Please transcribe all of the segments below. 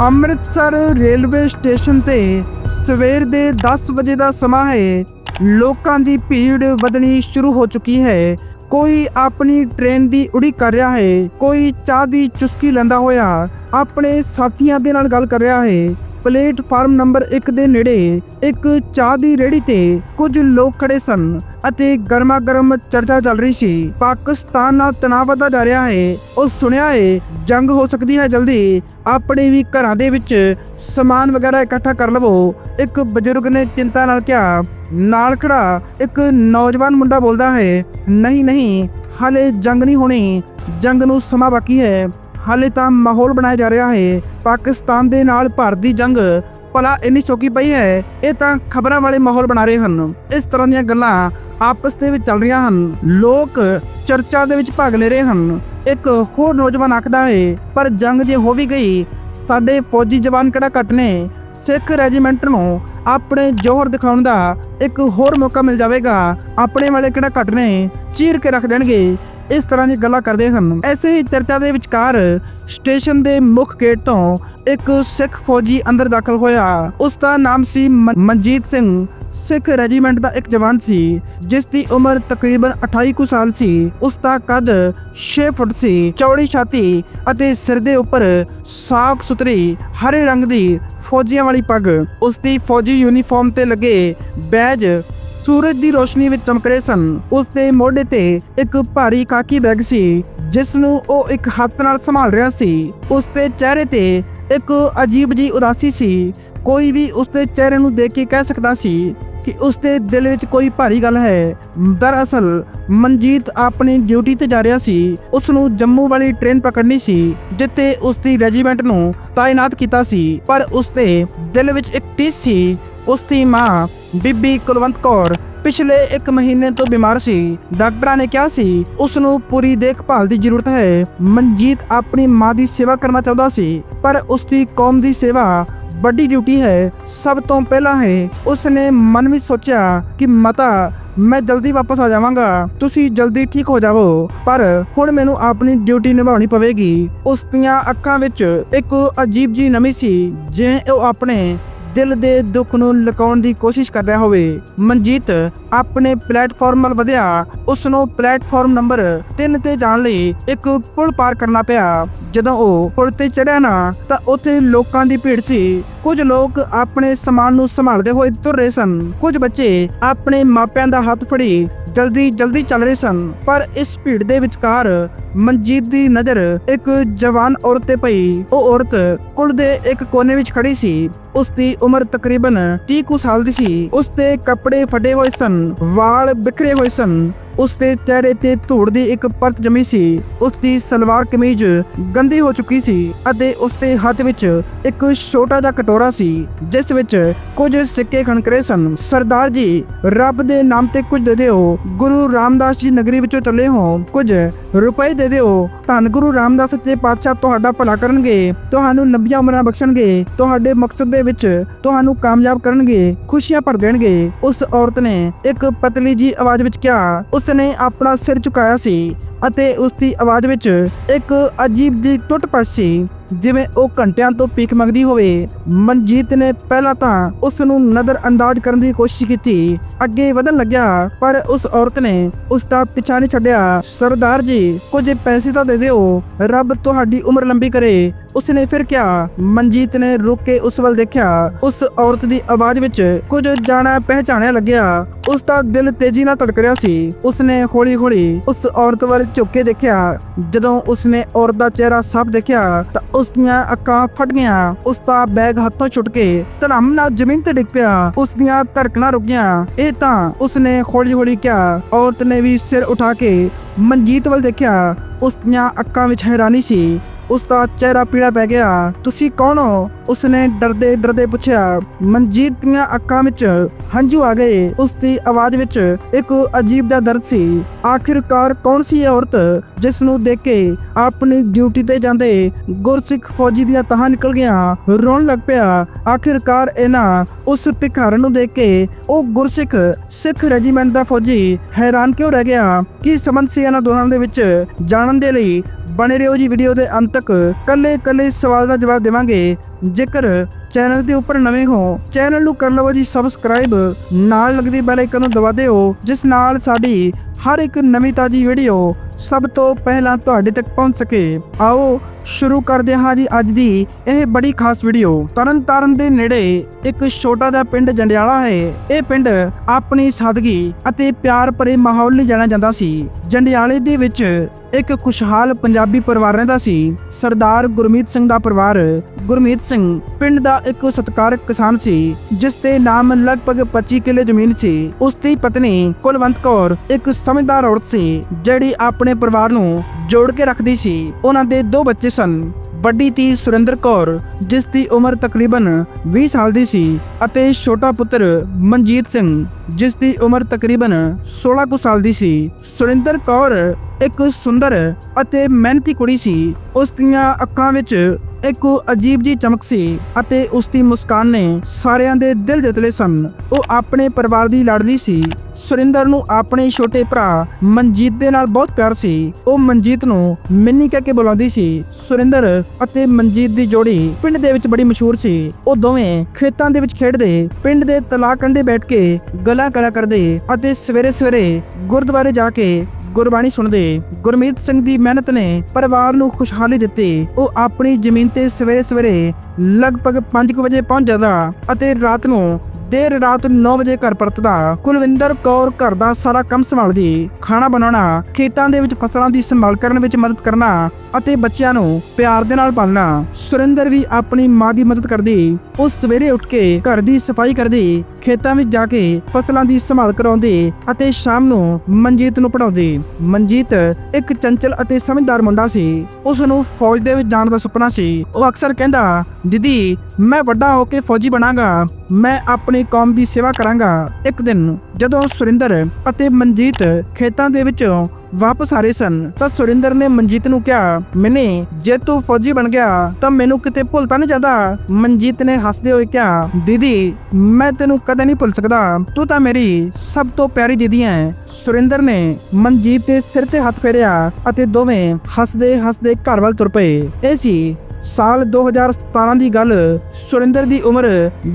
Amritsar railway station ਤੇ ਸਵੇਰ ਦੇ 10 ਵਜੇ ਦਾ ਸਮਾਂ ਹੈ। ਲੋਕਾਂ ਦੀ ਭੀੜ ਵਧਣੀ ਸ਼ੁਰੂ ਹੋ ਚੁੱਕੀ ਹੈ। ਕੋਈ ਆਪਣੀ ਟ੍ਰੇਨ ਦੀ ਉਡੀਕ ਕਰ ਰਿਹਾ ਹੈ, ਕੋਈ ਚਾਹ ਦੀ ਚੁਸਕੀ ਲੈਂਦਾ ਹੋਇਆ ਆਪਣੇ ਸਾਥੀਆਂ ਦੇ ਨਾਲ ਗੱਲ ਕਰ ਰਿਹਾ ਹੈ। ਪਲੇਟਫਾਰਮ ਨੰਬਰ 1 ਦੇ ਨੇੜੇ ਇੱਕ ਚਾਹ ਦੀ ਰੇਹੜੀ ਤੇ ਕੁਝ ਲੋਕ ਖੜੇ ਸਨ ਅਤੇ ਗਰਮਾ ਗਰਮ ਚਰਚਾ ਚੱਲ ਰਹੀ ਸੀ। ਪਾਕਿਸਤਾਨ ਨਾਲ ਤਣਾਅ ਵਧਦਾ ਜਾ ਰਿਹਾ ਹੈ। ਉਹ ਸੁਣਿਆ ਹੈ, ਜੰਗ ਹੋ ਸਕਦੀ ਹੈ, ਜਲਦੀ ਆਪਣੇ ਵੀ ਘਰਾਂ ਦੇ ਵਿੱਚ ਸਮਾਨ ਵਗੈਰਾ ਇਕੱਠਾ ਕਰ ਲਵੋ। ਇੱਕ ਬਜ਼ੁਰਗ ਨੇ ਚਿੰਤਾ ਨਾਲ ਕਿਹਾ, ਨਾਲ ਖੜਾ, ਇੱਕ ਨੌਜਵਾਨ ਮੁੰਡਾ ਬੋਲਦਾ ਹੈ, ਨਹੀਂ ਨਹੀਂ, ਹਾਲੇ ਜੰਗ ਨਹੀਂ ਹੋਣੀ, ਜੰਗ ਨੂੰ ਸਮਾਂ ਬਾਕੀ ਹੈ। ਹਾਲੇ ਤਾਂ ਮਾਹੌਲ ਬਣਾਇਆ ਜਾ ਰਿਹਾ ਹੈ। ਪਾਕਿਸਤਾਨ ਦੇ ਨਾਲ ਭਾਰਤ ਦੀ ਜੰਗ ਭਲਾ ਇੰਨੀ ਚੌਕੀ ਪਈ ਹੈ, ਇਹ ਤਾਂ ਖਬਰਾਂ ਵਾਲੇ ਮਾਹੌਲ ਬਣਾ ਰਹੇ ਹਨ। ਇਸ ਤਰ੍ਹਾਂ ਦੀਆਂ ਗੱਲਾਂ ਆਪਸ ਦੇ ਵਿੱਚ ਚੱਲ ਰਹੀਆਂ ਹਨ। ਲੋਕ ਚਰਚਾ ਦੇ ਵਿੱਚ ਭਾਗ ਲੈ ਰਹੇ ਹਨ। ਇੱਕ ਹੋਰ ਨੌਜਵਾਨ ਆਖਦਾ ਹੈ, ਪਰ ਜੰਗ ਜੇ ਹੋ ਵੀ ਗਈ, ਸਾਡੇ ਫੌਜੀ ਜਵਾਨ ਕਿਹੜਾ ਘੱਟ ਨੇ? ਸਿੱਖ ਰੈਜੀਮੈਂਟ ਨੂੰ ਆਪਣੇ ਜੋਹਰ ਦਿਖਾਉਣ ਦਾ ਇੱਕ ਹੋਰ ਮੌਕਾ ਮਿਲ ਜਾਵੇਗਾ। ਆਪਣੇ ਵਾਲੇ ਕਿਹੜਾ ਘੱਟ ਨੇ? ਚੀਰ ਕੇ ਰੱਖ ਦੇਣਗੇ। ਇਸ ਤਰ੍ਹਾਂ ਦੀ ਗੱਲਾਂ ਕਰਦੇ ਹਨ ਐਸੇ ਹੀ ਚਰਚਾ ਦੇ ਵਿਚਕਾਰ ਸਟੇਸ਼ਨ ਦੇ ਮੁੱਖ ਗੇਟ ਤੋਂ ਇੱਕ ਸਿੱਖ ਫੌਜੀ ਅੰਦਰ ਦਾਖਲ ਹੋਇਆ। ਉਸ ਦਾ ਨਾਮ ਸੀ ਮਨਜੀਤ ਸਿੰਘ। ਸਿੱਖ ਰੈਜੀਮੈਂਟ ਦਾ ਇੱਕ ਜਵਾਨ ਸੀ, ਜਿਸ ਦੀ ਉਮਰ ਤਕਰੀਬਨ 28 ਕੁ ਸਾਲ ਸੀ। ਉਸ ਦਾ ਕੱਦ 6 ਫੁੱਟ ਸੀ, ਚੌੜੀ ਛਾਤੀ ਅਤੇ ਸਿਰ ਦੇ ਉੱਪਰ ਸਾਫ਼ ਸੁਥਰੀ, ਹਰੇ ਰੰਗ ਦੀ ਫੌਜੀਆਂ ਵਾਲੀ ਪੱਗ। ਉਸ ਦੀ ਫੌਜੀ ਯੂਨੀਫਾਰਮ ਤੇ ਲੱਗੇ ਬੈਜ ਸੂਰਜ ਦੀ ਰੋਸ਼ਨੀ ਵਿੱਚ ਚਮਕ ਰਹੇ ਸਨ। ਉਸ ਦੇ ਮੋਢੇ ਤੇ ਇੱਕ ਭਾਰੀ ਕਾਕੀ ਬੈਗ ਸੀ ਜਿਸ ਨੂੰ ਉਹ ਇੱਕ ਹੱਥ ਨਾਲ ਸੰਭਾਲ ਰਿਹਾ ਸੀ। ਉਸ ਦੇ ਚਿਹਰੇ ਤੇ ਇੱਕ ਅਜੀਬ ਜੀ ਉਦਾਸੀ ਸੀ। ਕੋਈ ਵੀ ਉਸ ਦੇ ਚਿਹਰੇ ਨੂੰ ਦੇਖ ਕੇ ਕਹਿ ਸਕਦਾ ਸੀ ਕਿ ਉਸ ਦੇ ਦਿਲ ਵਿੱਚ ਕੋਈ ਭਾਰੀ ਗੱਲ ਹੈ। ਦਰਅਸਲ, ਮਨਜੀਤ ਆਪਣੀ ਡਿਊਟੀ ਤੇ ਜਾ ਰਿਹਾ ਸੀ। ਉਸ ਨੂੰ ਜੰਮੂ ਵਾਲੀ ਟ੍ਰੇਨ ਪਕੜਨੀ ਸੀ, ਜਿੱਥੇ ਉਸ ਦੀ ਰੈਜੀਮੈਂਟ ਨੂੰ ਤਾਇਨਾਤ ਕੀਤਾ ਸੀ। ਪਰ ਉਸ ਦੇ ਦਿਲ ਵਿੱਚ ਇੱਕ ਟੀਸ ਸੀ, ਉਸ ਦੀ ਮਾਂ ਬੀਬੀ ਕੁਲਵੰਤ ਕੌਰ ਪਿਛਲੇ 1 ਮਹੀਨੇ ਤੋਂ ਬਿਮਾਰ ਸੀ। ਡਾਕਟਰਾਂ ਨੇ ਕਿਹਾ ਸੀ ਉਸ ਨੂੰ ਪੂਰੀ ਦੇਖਭਾਲ ਦੀ ਜ਼ਰੂਰਤ ਹੈ। ਮਨਜੀਤ ਆਪਣੀ ਮਾਂ ਦੀ ਸੇਵਾ ਕਰਨਾ ਚਾਹੁੰਦਾ ਸੀ, ਪਰ ਉਸ ਦੀ ਕੌਮ ਦੀ ਸੇਵਾ ਵੱਡੀ ਡਿਊਟੀ ਹੈ। ਸਭ ਤੋਂ ਪਹਿਲਾਂ ਹੈ ਉਸ ਨੇ ਮਨ ਵਿੱਚ ਸੋਚਿਆ ਕਿ ਮਤਾ, ਮੈਂ ਜਲਦੀ ਵਾਪਸ ਆ ਜਾਵਾਂਗਾ। ਤੁਸੀਂ ਜਲਦੀ ਠੀਕ ਹੋ ਜਾਵੋ, ਪਰ ਹੁਣ ਮੈਨੂੰ ਆਪਣੀ ਡਿਊਟੀ ਨਿਭਾਉਣੀ ਪਵੇਗੀ। ਉਸ ਦੀਆਂ ਅੱਖਾਂ ਵਿੱਚ ਇੱਕ ਅਜੀਬ ਜੀ ਨਮੀ ਸੀ, ਜਿਵੇਂ ਉਹ ਆਪਣੇ ਦਿਲ ਦੇ ਦੁੱਖ ਨੂੰ ਲੁਕਾਉਣ ਦੀ ਕੋਸ਼ਿਸ਼ ਕਰ ਰਿਹਾ ਹੋਵੇ। ਮਨਜੀਤ ਆਪਣੇ ਪਲੇਟਫਾਰਮ ਵੱਲ ਵਧਿਆ। ਉਸ ਨੂੰ ਪਲੇਟਫਾਰਮ ਨੰਬਰ 3 ਤੇ ਜਾਣ ਲਈ ਇੱਕ ਪੁਲ ਪਾਰ ਕਰਨਾ ਪਿਆ। ਜਦੋਂ ਉਹ ਪੁਲ ਤੇ ਚੜਿਆ ਨਾ, ਤਾਂ ਉੱਥੇ ਲੋਕਾਂ ਦੀ ਭੀੜ ਸੀ। ਕੁਝ ਲੋਕ ਆਪਣੇ ਸਮਾਨ ਨੂੰ ਸੰਭਾਲਦੇ ਹੋਏ ਤੁਰ ਰਹੇ ਸਨ। ਕੁਝ ਬੱਚੇ ਆਪਣੇ ਮਾਪਿਆਂ ਦਾ ਹੱਥ ਫੜੀ ਜਲਦੀ ਜਲਦੀ ਚੱਲ ਰਹੇ ਸਨ। ਪਰ ਇਸ ਭੀੜ ਦੇ ਵਿਚਕਾਰ ਮਨਜੀਤ ਦੀ ਨਜ਼ਰ ਇੱਕ ਜਵਾਨ ਔਰਤ ਤੇ ਪਈ। ਉਹ ਔਰਤ ਕੁਲ ਦੇ ਇੱਕ ਕੋਨੇ ਵਿੱਚ ਖੜੀ ਸੀ। ਉਸ ਦੀ ਉਮਰ ਤਕਰੀਬਨ 30 ਕੁ ਸਾਲ ਦੀ ਸੀ। ਉਸ ਦੇ ਕੱਪੜੇ ਫਟੇ ਹੋਏ ਸਨ, ਵਾਲ ਬਿਖਰੇ ਹੋਏ ਸਨ ਉਸ ਦੇ ਚਿਹਰੇ ਤੇ ਧੂੜ ਦੀ ਇੱਕ ਪਰਤ ਜਮੀ ਸੀ। ਉਸ ਦੀ ਸਲਵਾਰ ਕਮੀਜ਼ ਗੰਦੀ ਹੋ ਚੁੱਕੀ ਸੀ ਅਤੇ ਉਸ ਦੇ ਹੱਥ ਵਿੱਚ ਇੱਕ ਛੋਟਾ ਜਿਹਾ ਕਟੋਰਾ ਸੀ, ਜਿਸ ਵਿੱਚ ਕੁਝ ਸਿੱਕੇ ਖਣਕਰੇ ਸਨ। ਸਰਦਾਰ ਜੀ, ਰੱਬ ਦੇ ਨਾਮ ਤੇ ਕੁਝ ਦੇ ਦਿਓ। ਗੁਰੂ ਰਾਮਦਾਸ ਜੀ ਨਗਰੀ ਵਿੱਚੋਂ ਚੱਲੇ ਹੋ। ਕੁਝ ਰੁਪਏ ਦੇ ਦਿਓ। ਧੰਨ ਗੁਰੂ ਰਾਮਦਾਸ ਸੱਚੇ ਪਾਤਸ਼ਾਹ ਤੁਹਾਡਾ ਭਲਾ ਕਰਨਗੇ। ਤੁਹਾਨੂੰ ਲੰਬੀਆਂ ਉਮਰਾਂ ਬਖਸ਼ਣਗੇ। ਤੁਹਾਡੇ ਮਕਸਦ ਦੇ ਵਿੱਚ ਤੁਹਾਨੂੰ ਕਾਮਯਾਬ ਕਰਨਗੇ। ਖੁਸ਼ੀਆਂ ਭਰ ਦੇਣਗੇ। ਉਸ ਔਰਤ ਨੇ ਇੱਕ ਪਤਲੀ ਜੀ ਆਵਾਜ਼ ਵਿੱਚ ਕਿਹਾ, ਉਸ ਨੇ ਆਪਣਾ ਸਿਰ ਝੁਕਾਇਆ ਸੀ ਅਤੇ ਉਸ ਦੀ ਆਵਾਜ਼ ਵਿੱਚ ਇੱਕ ਅਜੀਬ ਜੀ ਟੁੱਟ ਸੀ, ਜਿਵੇਂ ਉਹ ਘੰਟਿਆਂ ਤੋਂ ਪੀਕ ਮੰਗਦੀ ਹੋਵੇ। ਮਨਜੀਤ ਨੇ ਪਹਿਲਾਂ ਤਾਂ ਉਸ ਨੂੰ ਨਜ਼ਰ ਅੰਦਾਜ਼ ਕਰਨ ਦੀ ਕੋਸ਼ਿਸ਼ ਕੀਤੀ। ਅੱਗੇ ਵਧਣ ਲੱਗਿਆ, ਪਰ ਉਸ ਔਰਤ ਨੇ ਉਸ ਦਾ ਪਿੱਛਾ ਨਹੀਂ ਛੱਡਿਆ। ਸਰਦਾਰ ਜੀ, ਕੁਝ ਪੈਸੇ ਤਾਂ ਦੇ ਦਿਓ। ਰੱਬ ਤੁਹਾਡੀ ਉਮਰ ਲੰਬੀ ਕਰੇ। ਉਸਨੇ ਫਿਰ ਕਿਹਾ, ਮਨਜੀਤ ਨੇ ਰੁਕ ਕੇ ਉਸ ਵੱਲ ਦੇਖਿਆ। ਉਸ ਔਰਤ ਦੀ ਆਵਾਜ਼ ਵਿੱਚ ਕੁਝ ਜਾਣਾ ਪਹਿਚਾਣਿਆ ਲੱਗਿਆ। ਉਸ ਦਾ ਦਿਲ ਤੇਜ਼ੀ ਨਾਲ ਧੜਕ ਰਿਹਾ ਸੀ। ਉਸਨੇ ਹੌਲੀ-ਹੌਲੀ ਉਸ ਔਰਤ ਵੱਲ ਝੁੱਕ ਕੇ ਦੇਖਿਆ। ਜਦੋਂ ਉਸਨੇ ਔਰਤ ਦਾ ਚਿਹਰਾ ਸਾਫ਼ ਦੇਖਿਆ, ਤਾਂ ਉਸ ਦੀਆਂ ਅੱਖਾਂ ਫਟ ਗਈਆਂ। ਉਸ ਦਾ ਬੈਗ ਹੱਥੋਂ ਛੁੱਟ ਕੇ ਧੜਮ ਨਾਲ ਜ਼ਮੀਨ ਤੇ ਡਿੱਗ ਪਿਆ। ਉਸ ਦੀਆਂ ਧੜਕਣਾਂ ਰੁਕ ਗਈਆਂ। ਇਹ ਤਾਂ ਉਸਨੇ ਹੌਲੀ-ਹੌਲੀ ਕਿਹਾ। ਔਰਤ ਨੇ ਵੀ ਸਿਰ ਉਠਾ ਕੇ ਮਨਜੀਤ ਵੱਲ ਦੇਖਿਆ। ਉਸ ਦੀਆਂ ਅੱਖਾਂ ਵਿੱਚ ਹੈਰਾਨੀ ਸੀ। ਉਸ ਦਾ ਚਿਹਰਾ ਪੀੜਾ ਪੈ ਗਿਆ। ਤੁਸੀਂ ਕੌਣ ਹੋ? ਉਸਨੇ ਡਰਦੇ ਡਰਦੇ ਪੁੱਛਿਆ, ਮਨਜੀਤ ਦੀਆਂ ਅੱਖਾਂ ਵਿੱਚ ਹੰਝੂ ਆ ਗਏ। ਉਸ ਦੀ ਆਵਾਜ਼ ਵਿੱਚ ਇੱਕ ਅਜੀਬ ਦਾ ਦਰਦ ਸੀ। ਆਖਿਰਕਾਰ ਕੌਣ ਸੀ ਇਹ ਔਰਤ ਜਿਸ ਨੂੰ ਦੇਖ ਕੇ ਆਪਣੀ ਡਿਊਟੀ ਤੇ ਜਾਂਦੇ ਗੁਰਸਿੱਖ ਫੌਜੀ ਦੀਆਂ ਤਾਹਾਂ ਨਿਕਲ ਗਿਆ ਰੋਣ ਲੱਗ ਪਿਆ। ਆਖਿਰਕਾਰ ਇਹਨਾਂ ਉਸ ਭਿਖਾਰਨ ਨੂੰ ਦੇਖ ਕੇ ਉਹ ਗੁਰਸਿੱਖ ਸਿੱਖ ਰੈਜੀਮੈਂਟ ਦਾ ਫੌਜੀ ਹੈਰਾਨ ਕਿਉਂ ਰਹਿ ਗਿਆ? ਕੀ ਸੰਬੰਧ ਸੀ ਇਹਨਾਂ ਦੋਨਾਂ ਦੇ ਵਿੱਚ? ਜਾਣਨ ਦੇ ਲਈ ਬਣੇ ਰਹੋ ਜੀ ਵੀਡੀਓ ਦੇ ਅੰਤ ਤੱਕ। ਕੱਲੇ ਕੱਲੇ ਸਵਾਲ ਦਾ ਜਵਾਬ ਦੇਵਾਂਗੇ। ਜੇਕਰ ਚੈਨਲ ਦੇ ਉੱਪਰ ਨਵੇਂ ਹੋ, ਚੈਨਲ ਨੂੰ ਕਰ ਲਵੋ ਜੀ ਸਬਸਕ੍ਰਾਈਬ ਨਾਲ ਲੱਗਦੀ ਬੈਲ ਆਈਕਨ ਨੂੰ ਦਬਾ ਦਿਓ, ਜਿਸ ਨਾਲ ਸਾਡੀ ਹਰ ਇੱਕ ਨਵੀਂ ਤਾਜੀ ਵੀਡੀਓ ਸਭ ਤੋਂ ਪਹਿਲਾਂ ਤੁਹਾਡੇ ਤੱਕ ਪਹੁੰਚ ਸਕੇ। ਆਓ ਸ਼ੁਰੂ ਕਰਦੇ ਹਾਂ ਜੀ ਅੱਜ ਦੀ ਇਹ ਬੜੀ ਖਾਸ ਵੀਡੀਓ ਤਰਨਤਾਰਨ ਦੇ ਨੇੜੇ ਇੱਕ ਛੋਟਾ ਜਿਹਾ ਪਿੰਡ ਜੰਡਿਆਲਾ ਹੈ। ਇਹ ਪਿੰਡ ਆਪਣੀ ਸਾਦਗੀ ਅਤੇ ਪਿਆਰ ਭਰੇ ਮਾਹੌਲ ਲਈ ਜਾਣਿਆ ਜਾਂਦਾ ਸੀ। ਜੰਡਿਆਲੇ ਦੇ ਵਿੱਚ ਇੱਕ ਖੁਸ਼ਹਾਲ ਪੰਜਾਬੀ ਪਰਿਵਾਰ ਰਹਿੰਦਾ ਸੀ। ਸਰਦਾਰ ਗੁਰਮੀਤ ਸਿੰਘ ਦਾ ਪਰਿਵਾਰ ਗੁਰਮੀਤ ਸਿੰਘ ਪਿੰਡ ਦਾ ਇੱਕ ਸਤਿਕਾਰਕ ਕਿਸਾਨ ਸੀ, ਜਿਸ ਦੇ ਨਾਮ ਲਗਭਗ 25 ਕਿੱਲੇ ਜ਼ਮੀਨ ਸੀ। ਉਸ ਦੀ ਪਤਨੀ ਕੁਲਵੰਤ ਕੌਰ ਇੱਕ ਸਮਝਦਾਰ ਔਰਤ ਸੀ, ਜਿਹੜੀ ਆਪਣੇ ਪਰਿਵਾਰ ਨੂੰ ਜੋੜ ਕੇ ਰੱਖਦੀ ਸੀ। ਉਹਨਾਂ ਦੇ ਦੋ ਬੱਚੇ ਸਨ, ਵੱਡੀ ਧੀ ਸੁਰਿੰਦਰ ਕੌਰ, ਜਿਸ ਦੀ ਉਮਰ ਤਕਰੀਬਨ 20 ਸਾਲ ਦੀ ਸੀ, ਅਤੇ ਛੋਟਾ ਪੁੱਤਰ ਮਨਜੀਤ ਸਿੰਘ, ਜਿਸ ਦੀ ਉਮਰ ਤਕਰੀਬਨ 16 ਕੁ ਸਾਲ ਦੀ ਸੀ। ਸੁਰਿੰਦਰ ਕੌਰ ਇੱਕ ਸੁੰਦਰ ਅਤੇ ਮਿਹਨਤੀ ਕੁੜੀ ਸੀ। ਉਸ ਦੀਆਂ ਅੱਖਾਂ ਵਿੱਚ ਇੱਕ ਅਜੀਬ ਜੀ ਚਮਕ ਸੀ ਅਤੇ ਉਸ ਦੀ ਮੁਸਕਾਨ ਨੇ ਸਾਰਿਆਂ ਦੇ ਦਿਲ ਜਿੱਤ ਲਏ ਸਨ। ਉਹ ਆਪਣੇ ਪਰਿਵਾਰ ਦੀ ਲਾਡਲੀ ਸੀ। ਸੁਰਿੰਦਰ ਨੂੰ ਆਪਣੇ ਛੋਟੇ ਭਰਾ ਮਨਜੀਤ ਦੇ ਨਾਲ ਬਹੁਤ ਪਿਆਰ ਸੀ। ਉਹ ਮਨਜੀਤ ਨੂੰ ਮਿੰਨੀ ਕਹਿ ਕੇ ਬੁਲਾਉਂਦੀ ਸੀ। ਸੁਰਿੰਦਰ ਅਤੇ ਮਨਜੀਤ ਦੀ ਜੋੜੀ ਪਿੰਡ ਦੇ ਵਿੱਚ ਬੜੀ ਮਸ਼ਹੂਰ ਸੀ। ਉਹ ਦੋਵੇਂ ਖੇਤਾਂ ਦੇ ਵਿੱਚ ਖੇਡਦੇ, ਪਿੰਡ ਦੇ ਤਲਾਅ ਕੰਢੇ ਬੈਠ ਕੇ ਗੱਲਾਂ ਕਰਿਆ ਕਰਦੇ ਅਤੇ ਸਵੇਰੇ ਸਵੇਰੇ ਗੁਰਦੁਆਰੇ ਜਾ ਕੇ ਗੁਰਬਾਣੀ ਸੁਣਦੇ ਗੁਰਮੀਤ ਸਿੰਘ ਦੀ ਮਿਹਨਤ ਨੇ ਪਰਿਵਾਰ ਨੂੰ ਖੁਸ਼ਹਾਲੀ ਦਿੱਤੀ। ਉਹ ਆਪਣੀ ਜ਼ਮੀਨ ਤੇ ਸਵੇਰੇ ਸਵੇਰੇ ਲਗਭਗ 5 ਵਜੇ ਪਹੁੰਚ ਜਾਂਦਾ ਅਤੇ ਰਾਤ ਨੂੰ ਦੇਰ ਰਾਤ 9 ਵਜੇ ਘਰ ਪਰਤਦਾ ਕੁਲਵਿੰਦਰ ਕੌਰ ਘਰ ਦਾ ਸਾਰਾ ਕੰਮ ਸੰਭਾਲਦੀ, ਖਾਣਾ ਬਣਾਉਣਾ, ਖੇਤਾਂ ਦੇ ਵਿੱਚ ਫਸਲਾਂ ਦੀ ਸੰਭਾਲ ਕਰਨ ਵਿੱਚ ਮਦਦ ਕਰਨਾ ਅਤੇ ਬੱਚਿਆਂ ਨੂੰ ਪਿਆਰ ਦੇ ਨਾਲ ਪਾਲਣਾ। ਸੁਰਿੰਦਰ ਵੀ ਆਪਣੀ ਮਾਂ ਦੀ ਮਦਦ ਕਰਦੀ। ਉਹ ਸਵੇਰੇ ਉੱਠ ਕੇ ਘਰ ਦੀ ਸਫ਼ਾਈ ਕਰਦੀ, ਖੇਤਾਂ ਵਿੱਚ ਜਾ ਕੇ ਫਸਲਾਂ ਦੀ ਸੰਭਾਲ ਕਰਾਉਂਦੀ ਅਤੇ ਸ਼ਾਮ ਨੂੰ ਮਨਜੀਤ ਨੂੰ ਪੜਾਉਂਦੀ ਮਨਜੀਤ ਇੱਕ ਚੰਚਲ ਅਤੇ ਸਮਝਦਾਰ ਮੁੰਡਾ ਸੀ। ਉਸ ਨੂੰ ਫੌਜ ਦੇ ਵਿੱਚ ਜਾਣ ਦਾ ਸੁਪਨਾ ਸੀ। ਉਹ ਅਕਸਰ ਕਹਿੰਦਾ, ਦੀਦੀ, ਮੈਂ ਵੱਡਾ ਹੋ ਕੇ ਫੌਜੀ ਬਣਾਂਗਾ। ਮੈਂ ਆਪਣੀ ਕੌਮ ਦੀ ਸੇਵਾ ਕਰਾਂਗਾ ਇੱਕ ਦਿਨ। ਜਦੋਂ ਸੁਰਿੰਦਰ ਅਤੇ ਮਨਜੀਤ ਖੇਤਾਂ ਦੇ ਵਿੱਚੋਂ ਵਾਪਸ ਆ ਰਹੇ ਸਨ, ਤਾਂ ਸੁਰਿੰਦਰ ਨੇ ਮਨਜੀਤ ਨੂੰ ਕਿਹਾ, ਮੈਨੇ, ਜੇ ਤੂੰ ਫੌਜੀ ਬਣ ਗਿਆ, ਤਾਂ ਮੈਨੂੰ ਕਿਤੇ ਭੁੱਲ ਤਾਂ ਨਹੀਂ ਜਾਂਦਾ? ਮਨਜੀਤ ਨੇ ਹੱਸਦੇ ਹੋਏ ਕਿਹਾ, ਦੀਦੀ, ਮੈਂ ਤੈਨੂੰ ਕਦੇ ਨਹੀਂ ਭੁੱਲ ਸਕਦਾ। ਤੂੰ ਤਾਂ ਮੇਰੀ ਸਭ ਤੋਂ ਪਿਆਰੀ ਦੀਦੀ ਹੈ ਸੁਰਿੰਦਰ ਨੇ ਮਨਜੀਤ ਦੇ ਸਿਰ ਤੇ ਹੱਥ ਫੇਰਿਆ ਅਤੇ ਦੋਵੇਂ ਹੱਸਦੇ ਹੱਸਦੇ ਘਰ ਵੱਲ ਤੁਰ ਪਏ। ਇਹ ਸੀ ਸਾਲ 2017 ਦੀ ਗੱਲ ਸੁਰਿੰਦਰ ਦੀ ਉਮਰ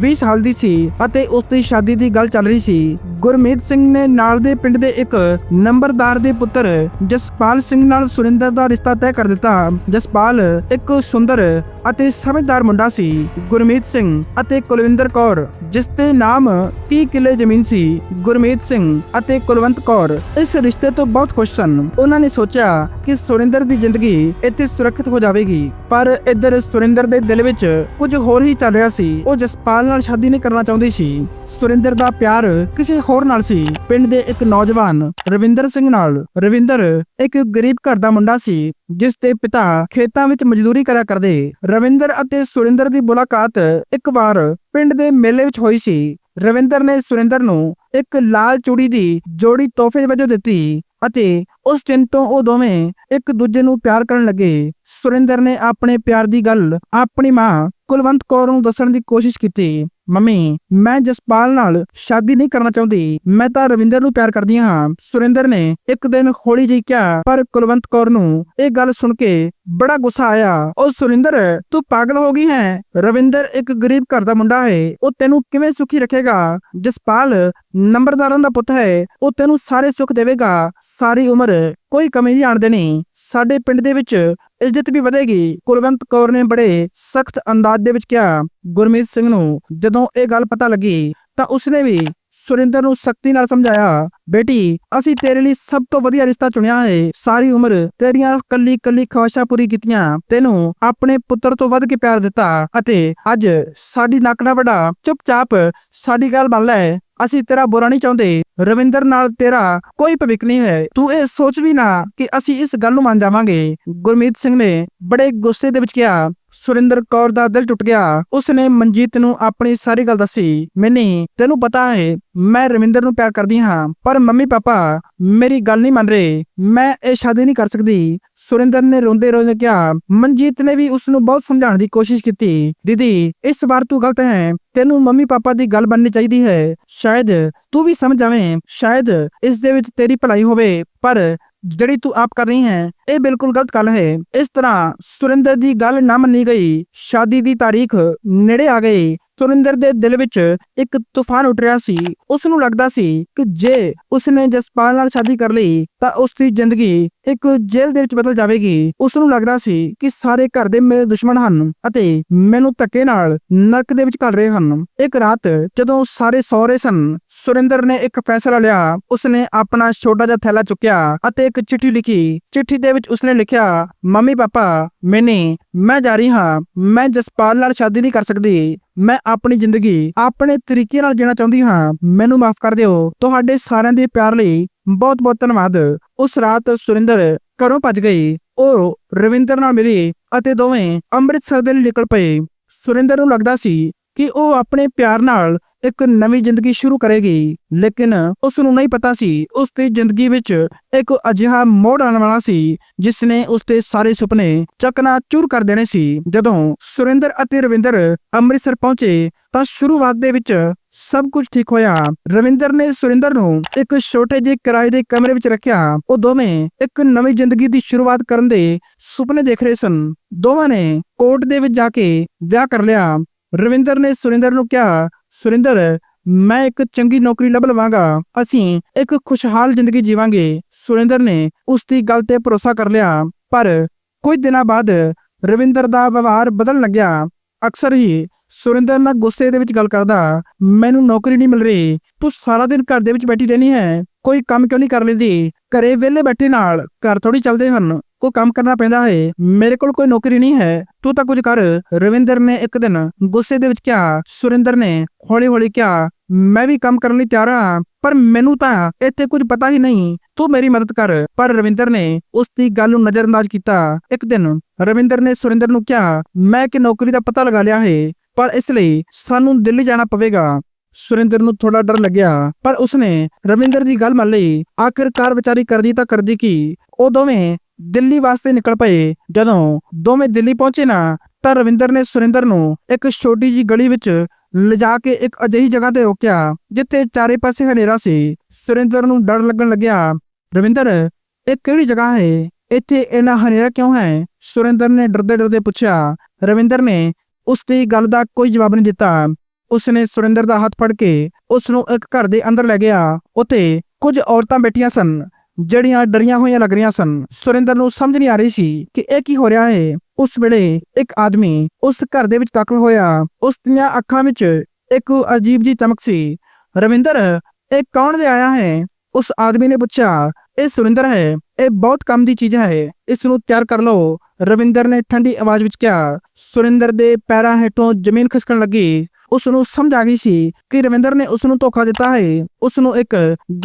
20 ਸਾਲ ਦੀ ਸੀ ਅਤੇ ਉਸ ਦੀ ਸ਼ਾਦੀ ਦੀ ਗੱਲ ਚੱਲ ਰਹੀ ਸੀ। ਗੁਰਮੀਤ ਸਿੰਘ ਨੇ ਨਾਲ ਦੇ ਪਿੰਡ ਦੇ ਇੱਕ ਨੰਬਰਦਾਰ ਦੇ ਪੁੱਤਰ ਜਸਪਾਲ ਸਿੰਘ ਨਾਲ ਸੁਰਿੰਦਰ ਦਾ ਰਿਸ਼ਤਾ ਤੈਅ ਕਰ ਦਿੱਤਾ। ਜਸਪਾਲ ਇੱਕ ਸੁੰਦਰ ਅਤੇ ਸਮਝਦਾਰ ਮੁੰਡਾ ਸੀ। ਗੁਰਮੀਤ ਸਿੰਘ ਅਤੇ ਕੁਲਵਿੰਦਰ ਕੌਰ, ਜਿਸ ਦੇ ਨਾਮ 30 ਕਿੱਲੇ ਜ਼ਮੀਨ ਸੀ। ਗੁਰਮੀਤ ਸਿੰਘ ਅਤੇ ਕੁਲਵੰਤ ਕੌਰ ਇਸ ਰਿਸ਼ਤੇ ਤੋਂ ਬਹੁਤ ਖੁਸ਼ ਸਨ। ਉਹਨਾਂ ਨੇ ਸੋਚਿਆ ਕਿ ਸੁਰਿੰਦਰ ਦੀ ਜ਼ਿੰਦਗੀ ਇੱਥੇ ਸੁਰੱਖਿਅਤ ਹੋ ਜਾਵੇਗੀ, ਪਰ ਇੱਧਰ ਸੁਰਿੰਦਰ ਦੇ ਦਿਲ ਵਿੱਚ ਕੁਝ ਹੋਰ ਹੀ ਚੱਲ ਰਿਹਾ ਸੀ। ਉਹ ਜਸਪਾਲ ਨਾਲ ਸ਼ਾਦੀ ਨਹੀਂ ਕਰਨਾ ਚਾਹੁੰਦੀ ਸੀ। ਸੁਰਿੰਦਰ ਦਾ ਪਿਆਰ ਕਿਸੇ ਹੋਰ ਨਾਲ ਸੀ। ਪਿੰਡ ਦੇ ਇੱਕ ਨੌਜਵਾਨ ਰਵਿੰਦਰ ਸਿੰਘ ਨਾਲ। ਰਵਿੰਦਰ ਇੱਕ ਗਰੀਬ ਘਰ ਦਾ ਮੁੰਡਾ ਸੀ, ਜਿਸ ਦੇ ਪਿਤਾ ਖੇਤਾਂ ਵਿੱਚ ਮਜ਼ਦੂਰੀ ਕਰਿਆ ਕਰਦੇ। ਰਵਿੰਦਰ ਅਤੇ ਸੁਰਿੰਦਰ ਦੀ ਮੁਲਾਕਾਤ ਇੱਕ ਵਾਰ ਪਿੰਡ ਦੇ ਮੇਲੇ ਵਿੱਚ ਹੋਈ ਸੀ। ਰਵਿੰਦਰ ਨੇ ਸੁਰਿੰਦਰ ਨੂੰ ਇੱਕ ਲਾਲ ਚੂੜੀ ਦੀ ਜੋੜੀ ਤੋਹਫੇ ਵਜੋਂ ਦਿੱਤੀ। ਅਤੇ ਉਸ ਦਿਨ ਤੋਂ ਉਹ ਦੋਵੇਂ ਇੱਕ ਦੂਜੇ ਨੂੰ ਪਿਆਰ ਕਰਨ ਲੱਗੇ। ਸੁਰਿੰਦਰ ਨੇ ਆਪਣੇ ਪਿਆਰ ਦੀ ਗੱਲ ਆਪਣੀ ਮਾਂ ਕੁਲਵੰਤ ਕੌਰ ਨੂੰ ਦੱਸਣ ਦੀ ਕੋਸ਼ਿਸ਼ ਕੀਤੀ। ਮੰਮੀ, ਮੈਂ ਜਸਪਾਲ ਨਾਲ ਸ਼ਾਦੀ ਨਹੀਂ ਕਰਨਾ ਚਾਹੁੰਦੀ। ਮੈਂ ਤਾਂ ਰਵਿੰਦਰ ਨੂੰ ਪਿਆਰ ਕਰਦੀ ਹਾਂ। ਸੁਰਿੰਦਰ ਨੇ ਇੱਕ ਦਿਨ ਹੌਲੀ ਜਿਹੀ ਕਿਹਾ, ਪਰ ਕੁਲਵੰਤ ਕੌਰ ਨੂੰ ਇਹ ਗੱਲ ਸੁਣ ਕੇ ਬੜਾ ਗੁੱਸਾ ਆਇਆ। ਉਹ ਸੁਰਿੰਦਰ, ਤੂੰ ਪਾਗਲ ਹੋ ਗਈ ਹੈ। ਰਵਿੰਦਰ ਇੱਕ ਗਰੀਬ ਘਰ ਦਾ ਮੁੰਡਾ ਹੈ। ਉਹ ਤੈਨੂੰ ਕਿਵੇਂ ਸੁਖੀ ਰੱਖੇਗਾ? ਜਸਪਾਲ ਨੰਬਰਦਾਰਾਂ ਦਾ ਪੁੱਤ ਹੈ। ਉਹ ਤੈਨੂੰ ਸਾਰੇ ਸੁੱਖ ਦੇਵੇਗਾ। ਸਾਰੀ ਉਮਰ ਕੋਈ ਕਮੀ ਨਹੀਂ ਆਣ ਦੇਣੀ। ਸਾਡੇ ਪਿੰਡ ਦੇ ਵਿੱਚ ਇੱਜ਼ਤ ਵੀ ਵਧੇਗੀ। ਕੁਲਵੰਤ ਕੌਰ ਨੇ ਬੜੇ ਸਖਤ ਅੰਦਾਜ਼ ਦੇ ਵਿੱਚ ਕਿਹਾ। ਗੁਰਮੀਤ ਸਿੰਘ ਨੂੰ ਜਦੋਂ ਇਹ ਗੱਲ ਪਤਾ ਲੱਗੀ ਤਾਂ ਉਸਨੇ ਵੀ ਸੁਰਿੰਦਰ ਨੂੰ ਸਖਤੀ ਨਾਲ ਸਮਝਾਇਆ। ਬੇਟੀ, ਅਸੀਂ ਤੇਰੇ ਲਈ ਸਭ ਤੋਂ ਵਧੀਆ ਰਿਸ਼ਤਾ ਚੁਣਿਆ ਹੈ ਸਾਰੀ ਉਮਰ ਤੇਰੀਆਂ ਕੱਲੀ ਕੱਲੀ ਖਵਾਇਸ਼ਾਂ ਪੂਰੀ ਕੀਤੀਆਂ। ਤੈਨੂੰ ਆਪਣੇ ਪੁੱਤਰ ਤੋਂ ਵੱਧ ਕੇ ਪਿਆਰ ਦਿੱਤਾ ਅਤੇ ਅੱਜ ਸਾਡੀ ਨੱਕ ਵੜਾ ਚੁੱਪਚਾਪ ਸਾਡੀ ਗੱਲ ਮੰਨ ਲੈ। ਅਸੀਂ ਤੇਰਾ ਬੁਰਾ ਨਹੀਂ ਚਾਹੁੰਦੇ। ਰਵਿੰਦਰ ਨਾਲ ਤੇਰਾ ਕੋਈ ਭਵਿੱਖ ਨਹੀਂ ਹੈ। ਤੂੰ ਇਹ ਸੋਚ ਵੀ ਨਾ ਕਿ ਅਸੀਂ ਇਸ ਗੱਲ ਨੂੰ ਮੰਨ ਜਾਵਾਂਗੇ। ਗੁਰਮੀਤ ਸਿੰਘ ਨੇ ਬੜੇ ਗੁੱਸੇ ਦੇ ਵਿੱਚ ਕਿਹਾ, ਸੁਰਿੰਦਰ ਕੌਰ ਦਾ ਦਿਲ ਟੁੱਟ ਗਿਆ। ਉਸਨੇ ਮਨਜੀਤ ਨੂੰ ਆਪਣੀ ਸਾਰੀ ਗੱਲ ਦੱਸੀ। ਮੈਨੇ ਤੈਨੂੰ ਪਤਾ ਹੈ, ਮੈਂ ਰਵਿੰਦਰ ਨੂੰ ਪਿਆਰ ਕਰਦੀ ਹਾਂ, ਪਰ ਮੰਮੀ ਪਾਪਾ, ਮੇਰੀ ਗੱਲ ਨਹੀਂ ਮੰਨ ਰਹੇ। ਮੈਂ ਇਹ ਸ਼ਾਦੀ ਨਹੀਂ ਕਰ ਸਕਦੀ। ਸੁਰਿੰਦਰ ਨੇ ਰੋਂਦੇ ਰੋਂਦੇ ਕਿਹਾ, ਮਨਜੀਤ ਨੇ ਵੀ ਉਸ ਨੂੰ ਬਹੁਤ ਸਮਝਾਉਣ ਦੀ ਕੋਸ਼ਿਸ਼ ਕੀਤੀ। ਦੀਦੀ, ਇਸ ਵਾਰ ਤੂੰ ਗਲਤ ਹੈ। ਤੈਨੂੰ ਮੰਮੀ ਪਾਪਾ ਦੀ ਗੱਲ ਮੰਨਣੀ ਚਾਹੀਦੀ ਹੈ। ਸ਼ਾਇਦ ਤੂੰ ਵੀ ਸਮਝ ਜਾਵੇਂ। ਸ਼ਾਇਦ ਇਸ ਦੇ ਵਿੱਚ ਤੇਰੀ ਭਲਾਈ ਹੋਵੇ। ਪਰ ਜਿਹੜੀ ਤੂੰ ਆਪ ਕਰ ਰਹੀ ਹੈ, ਇਹ ਬਿਲਕੁਲ ਗਲਤ ਗੱਲ ਹੈ। ਇਸ ਤਰ੍ਹਾਂ ਸੁਰਿੰਦਰ ਦੀ ਗੱਲ ਨਾ ਮੰਨੀ ਗਈ। ਸ਼ਾਦੀ ਦੀ ਤਾਰੀਖ ਨੇੜੇ ਆ ਗਈ। ਸੁਰਿੰਦਰ ਦੇ ਦਿਲ ਵਿੱਚ ਇੱਕ ਤੂਫਾਨ ਉੱਠ ਰਿਹਾ ਸੀ। ਉਸ ਨੂੰ ਲੱਗਦਾ ਸੀ ਕਿ ਜੇ ਉਸਨੇ ਜਸਪਾਲ ਨਾਲ ਸ਼ਾਦੀ ਕਰ ਲਈ, ਤਾਂ ਉਸ ਦੀ ਜ਼ਿੰਦਗੀ ਇੱਕ ਜੇਲ੍ਹ ਦੇ ਵਿੱਚ ਬਦਲ ਜਾਵੇਗੀ। ਉਸ ਨੂੰ ਲੱਗਦਾ ਸੀ ਕਿ ਸਾਰੇ ਘਰ ਦੇ ਮੇਰੇ ਦੁਸ਼ਮਣ ਹਨ ਅਤੇ ਮੈਨੂੰ ਧੱਕੇ ਨਾਲ ਨਰਕ ਦੇ ਵਿੱਚ ਘੱਲ ਰਹੇ ਹਨ। ਇੱਕ ਰਾਤ ਜਦੋਂ ਸਾਰੇ ਸੌ ਸਨ, ਸੁਰਿੰਦਰ ਨੇ ਇੱਕ ਫੈਸਲਾ ਲਿਆ। ਉਸਨੇ ਆਪਣਾ ਛੋਟਾ ਜਿਹਾ ਥੈਲਾ ਚੁੱਕਿਆ ਅਤੇ ਇੱਕ ਚਿੱਠੀ ਲਿਖੀ। ਚਿੱਠੀ ਦੇ ਵਿੱਚ ਉਸਨੇ ਲਿਖਿਆ, ਮੰਮੀ, ਪਾਪਾ, ਮੈਨੇ, ਮੈਂ ਜਾ ਰਹੀ ਹਾਂ। ਮੈਂ ਜਸਪਾਲ ਨਾਲ ਸ਼ਾਦੀ ਨਹੀਂ ਕਰ ਸਕਦੀ। ਮੈਂ ਆਪਣੀ ਜ਼ਿੰਦਗੀ ਆਪਣੇ ਤਰੀਕੇ ਨਾਲ ਜੀਣਾ ਚਾਹੁੰਦੀ ਹਾਂ। ਮੈਨੂੰ ਮਾਫ ਕਰ ਦਿਓ। ਤੁਹਾਡੇ ਸਾਰਿਆਂ ਦੇ ਪਿਆਰ ਲਈ ਬਹੁਤ ਬਹੁਤ ਧੰਨਵਾਦ। ਉਸ ਰਾਤ ਸੁਰਿੰਦਰ ਘਰੋਂ ਭੱਜ ਗਈ। ਉਹ ਰਵਿੰਦਰ ਨਾਲ ਮਿਲੀ ਅਤੇ ਦੋਵੇਂ ਅੰਮ੍ਰਿਤਸਰ ਦੇ ਲਈ ਨਿਕਲ ਪਏ। ਸੁਰਿੰਦਰ ਨੂੰ ਲੱਗਦਾ ਸੀ ਕਿ ਉਹ ਆਪਣੇ ਪਿਆਰ ਨਾਲ ਇੱਕ ਨਵੀਂ ਜ਼ਿੰਦਗੀ ਸ਼ੁਰੂ ਕਰੇਗੀ। ਲੇਕਿਨ ਉਸ ਨੂੰ ਨਹੀਂ ਪਤਾ ਸੀ ਉਸ ਦੀ ਜ਼ਿੰਦਗੀ ਵਿੱਚ ਇੱਕ ਅਜਿਹਾ ਮੋੜ ਆਉਣ ਵਾਲਾ ਸੀ ਜਿਸ ਨੇ ਉਸ ਦੇ ਸਾਰੇ ਸੁਪਨੇ ਚਕਨਾ ਚੂਰ ਕਰ ਦੇਣੇ ਸੀ। ਜਦੋਂ ਸੁਰਿੰਦਰ ਅਤੇ ਰਵਿੰਦਰ ਅੰਮ੍ਰਿਤਸਰ ਪਹੁੰਚੇ ਤਾਂ ਸ਼ੁਰੂਆਤ ਦੇ ਵਿੱਚ ਸਭ ਕੁਝ ਠੀਕ ਹੋਇਆ। ਰਵਿੰਦਰ ਨੇ ਸੁਰਿੰਦਰ ਨੂੰ ਇੱਕ ਛੋਟੇ ਜਿਹੇ ਕਿਰਾਏ ਦੇ ਕਮਰੇ ਵਿੱਚ ਰੱਖਿਆ। ਉਹ ਦੋਵੇਂ ਇੱਕ ਨਵੀਂ ਜ਼ਿੰਦਗੀ ਦੀ ਸ਼ੁਰੂਆਤ ਕਰਨ ਦੇ ਸੁਪਨੇ ਦੇਖ ਰਹੇ ਸਨ। ਦੋਵਾਂ ਨੇ ਕੋਰਟ ਦੇ ਵਿੱਚ ਜਾ ਕੇ ਵਿਆਹ ਕਰ ਲਿਆ। ਰਵਿੰਦਰ ਨੇ ਸੁਰਿੰਦਰ ਨੂੰ ਕਿਹਾ, ਸੁਰਿੰਦਰ, ਮੈਂ ਇੱਕ ਚੰਗੀ ਨੌਕਰੀ ਲੱਭ ਲਵਾਂਗਾ। ਅਸੀਂ ਇੱਕ ਖੁਸ਼ਹਾਲ ਜ਼ਿੰਦਗੀ ਜੀਵਾਂਗੇ। ਸੁਰਿੰਦਰ ਨੇ ਉਸ ਦੀ ਗੱਲ ਤੇ ਭਰੋਸਾ ਕਰ ਲਿਆ। ਪਰ ਕੁਝ ਦਿਨਾਂ ਬਾਅਦ ਰਵਿੰਦਰ ਦਾ ਵਿਵਹਾਰ ਬਦਲਣ ਲੱਗਿਆ। ਅਕਸਰ ਹੀ ਸੁਰਿੰਦਰ ਨਾਲ ਗੁੱਸੇ ਦੇ ਵਿੱਚ ਗੱਲ ਕਰਦਾ, ਮੈਨੂੰ ਨੌਕਰੀ ਨਹੀਂ ਮਿਲ ਰਹੀ, ਤੂੰ ਸਾਰਾ ਦਿਨ ਘਰ ਦੇ ਵਿੱਚ ਬੈਠੀ ਰਹਿਣੀ ਹੈ, ਕੋਈ ਕੰਮ ਕਿਉਂ ਨਹੀਂ ਕਰ ਲੈਂਦੀ? ਘਰੇ ਵਿਹਲੇ ਬੈਠੇ ਨਾਲ ਘਰ ਥੋੜੀ ਚੱਲਦੇ ਹਨ, ਕੋਈ ਕੰਮ ਕਰਨਾ ਪੈਂਦਾ ਹੈ, ਮੇਰੇ ਕੋਲ ਕੋਈ ਨੌਕਰੀ ਨਹੀਂ ਹੈ, ਤੂੰ ਤਾਂ ਕੁਝ ਕਰ। ਰਵਿੰਦਰ ਨੇ ਇੱਕ ਦਿਨ ਗੁੱਸੇ ਦੇ ਵਿੱਚ ਕਿਹਾ, ਸੁਰਿੰਦਰ ਨੇ ਹੌਲੀ ਹੌਲੀ ਕਿਹਾ ਮੈਂ ਵੀ ਕੰਮ ਕਰਨ ਲਈ ਤਿਆਰ ਹਾਂ, ਪਰ ਮੈਨੂੰ ਤਾਂ ਇੱਥੇ ਕੁਝ ਪਤਾ ਹੀ ਨਹੀਂ। ਤੂੰ ਮੇਰੀ ਮਦਦ ਕਰ। ਪਰ ਰਵਿੰਦਰ ਨੇ ਉਸ ਦੀ ਗੱਲ ਨੂੰ ਨਜ਼ਰਅੰਦਾਜ਼ ਕੀਤਾ। ਇੱਕ ਦਿਨ ਰਵਿੰਦਰ ਨੇ ਸੁਰਿੰਦਰ ਨੂੰ ਕਿਹਾ, ਮੈਂ ਕਿ ਨੌਕਰੀ ਦਾ ਪਤਾ ਲਗਾ ਲਿਆ ਹੈ, ਪਰ ਇਸ ਲਈ ਸਾਨੂੰ ਦਿੱਲੀ ਜਾਣਾ ਪਵੇਗਾ। ਸੁਰਿੰਦਰ ਨੂੰ ਥੋੜਾ ਡਰ ਲੱਗਿਆ, ਪਰ ਉਸਨੇ ਰਵਿੰਦਰ ਦੀ ਗੱਲ ਮੰਨ ਲਈ। ਆਖਿਰਕਾਰ ਵਿਚਾਰੀ ਕਰਦੀ ਤਾਂ ਕਰਦੀ ਕੀ? ਉਹ ਦੋਵੇਂ ਦਿੱਲੀ ਵਾਸਤੇ ਨਿਕਲ ਪਏ। ਜਦੋਂ ਦੋਵੇਂ ਦਿੱਲੀ ਪਹੁੰਚੇ ਨਾ, ਤਾਂ ਰਵਿੰਦਰ ਨੇ ਸੁਰਿੰਦਰ ਨੂੰ ਇੱਕ ਛੋਟੀ ਜੀ ਗਲੀ ਵਿੱਚ ਲਿਜਾ ਕੇ ਇੱਕ ਅਜਿਹੀ ਜਗ੍ਹਾ ਤੇ ਰੋਕਿਆ, ਜਿੱਥੇ ਚਾਰੇ ਪਾਸੇ ਹਨੇਰਾ ਸੀ। ਸੁਰਿੰਦਰ ਨੂੰ ਡਰ ਲੱਗਣ ਲੱਗਿਆ, ਰਵਿੰਦਰ, ਇਹ ਕਿਹੜੀ ਜਗ੍ਹਾ ਹੈ? ਇੱਥੇ ਇੰਨਾ ਹਨੇਰਾ ਕਿਉਂ ਹੈ? ਸੁਰਿੰਦਰ ਨੇ ਡਰਦੇ ਡਰਦੇ ਪੁੱਛਿਆ, ਰਵਿੰਦਰ ਨੇ ਉਸ ਦੀ ਗੱਲ ਦਾ ਕੋਈ ਜਵਾਬ ਨਹੀਂ ਦਿੱਤਾ। ਉਸਨੇ ਸੁਰਿੰਦਰ ਦਾ ਹੱਥ ਫੜ ਕੇ ਉਸ ਨੂੰ ਇੱਕ ਘਰ ਦੇ ਅੰਦਰ ਲੈ ਗਿਆ। ਉੱਥੇ ਕੁਝ ਔਰਤਾਂ ਬੈਠੀਆਂ ਸਨ, ਜਿਹੜੀਆਂ ਡਰੀਆਂ ਹੋਈਆਂ ਲੱਗ ਰਹੀਆਂ ਸਨ। ਸੁਰਿੰਦਰ ਨੂੰ ਸਮਝ ਨਹੀਂ ਆ ਰਹੀ ਸੀ ਕਿ ਇਹ ਕੀ ਹੋ ਰਿਹਾ ਹੈ। ਉਸ ਵੇਲੇ ਇੱਕ ਆਦਮੀ ਉਸ ਘਰ ਦੇ ਵਿੱਚ ਦਾਖਲ ਹੋਇਆ। ਉਸ ਦੀਆਂ ਅੱਖਾਂ ਵਿੱਚ ਇੱਕ ਅਜੀਬ ਜੀ ਚਮਕ ਸੀ। ਰਵਿੰਦਰ, ਇਹ ਕੌਣ ਦੇ ਆਇਆ ਹੈ? ਉਸ ਆਦਮੀ ਨੇ ਪੁੱਛਿਆ, ਇਹ ਸੁਰਿੰਦਰ ਹੈ। ਇਹ ਬਹੁਤ ਕੰਮ ਦੀ ਚੀਜ਼ ਹੈ। ਇਸ ਨੂੰ ਤਿਆਰ ਕਰ ਲਓ। ਰਵਿੰਦਰ ਨੇ ਠੰਡੀ ਆਵਾਜ਼ ਵਿੱਚ ਕਿਹਾ, ਸੁਰਿੰਦਰ ਦੇ ਪੈਰਾਂ ਹੇਠੋਂ ਜ਼ਮੀਨ ਖਿਸਕਣ ਲੱਗੀ। ਉਸ ਨੂੰ ਸਮਝ ਆ ਗਈ ਸੀ ਕਿ ਰਵਿੰਦਰ ਨੇ ਉਸ ਨੂੰ ਧੋਖਾ ਦਿੱਤਾ ਹੈ। ਉਸ ਨੂੰ ਇੱਕ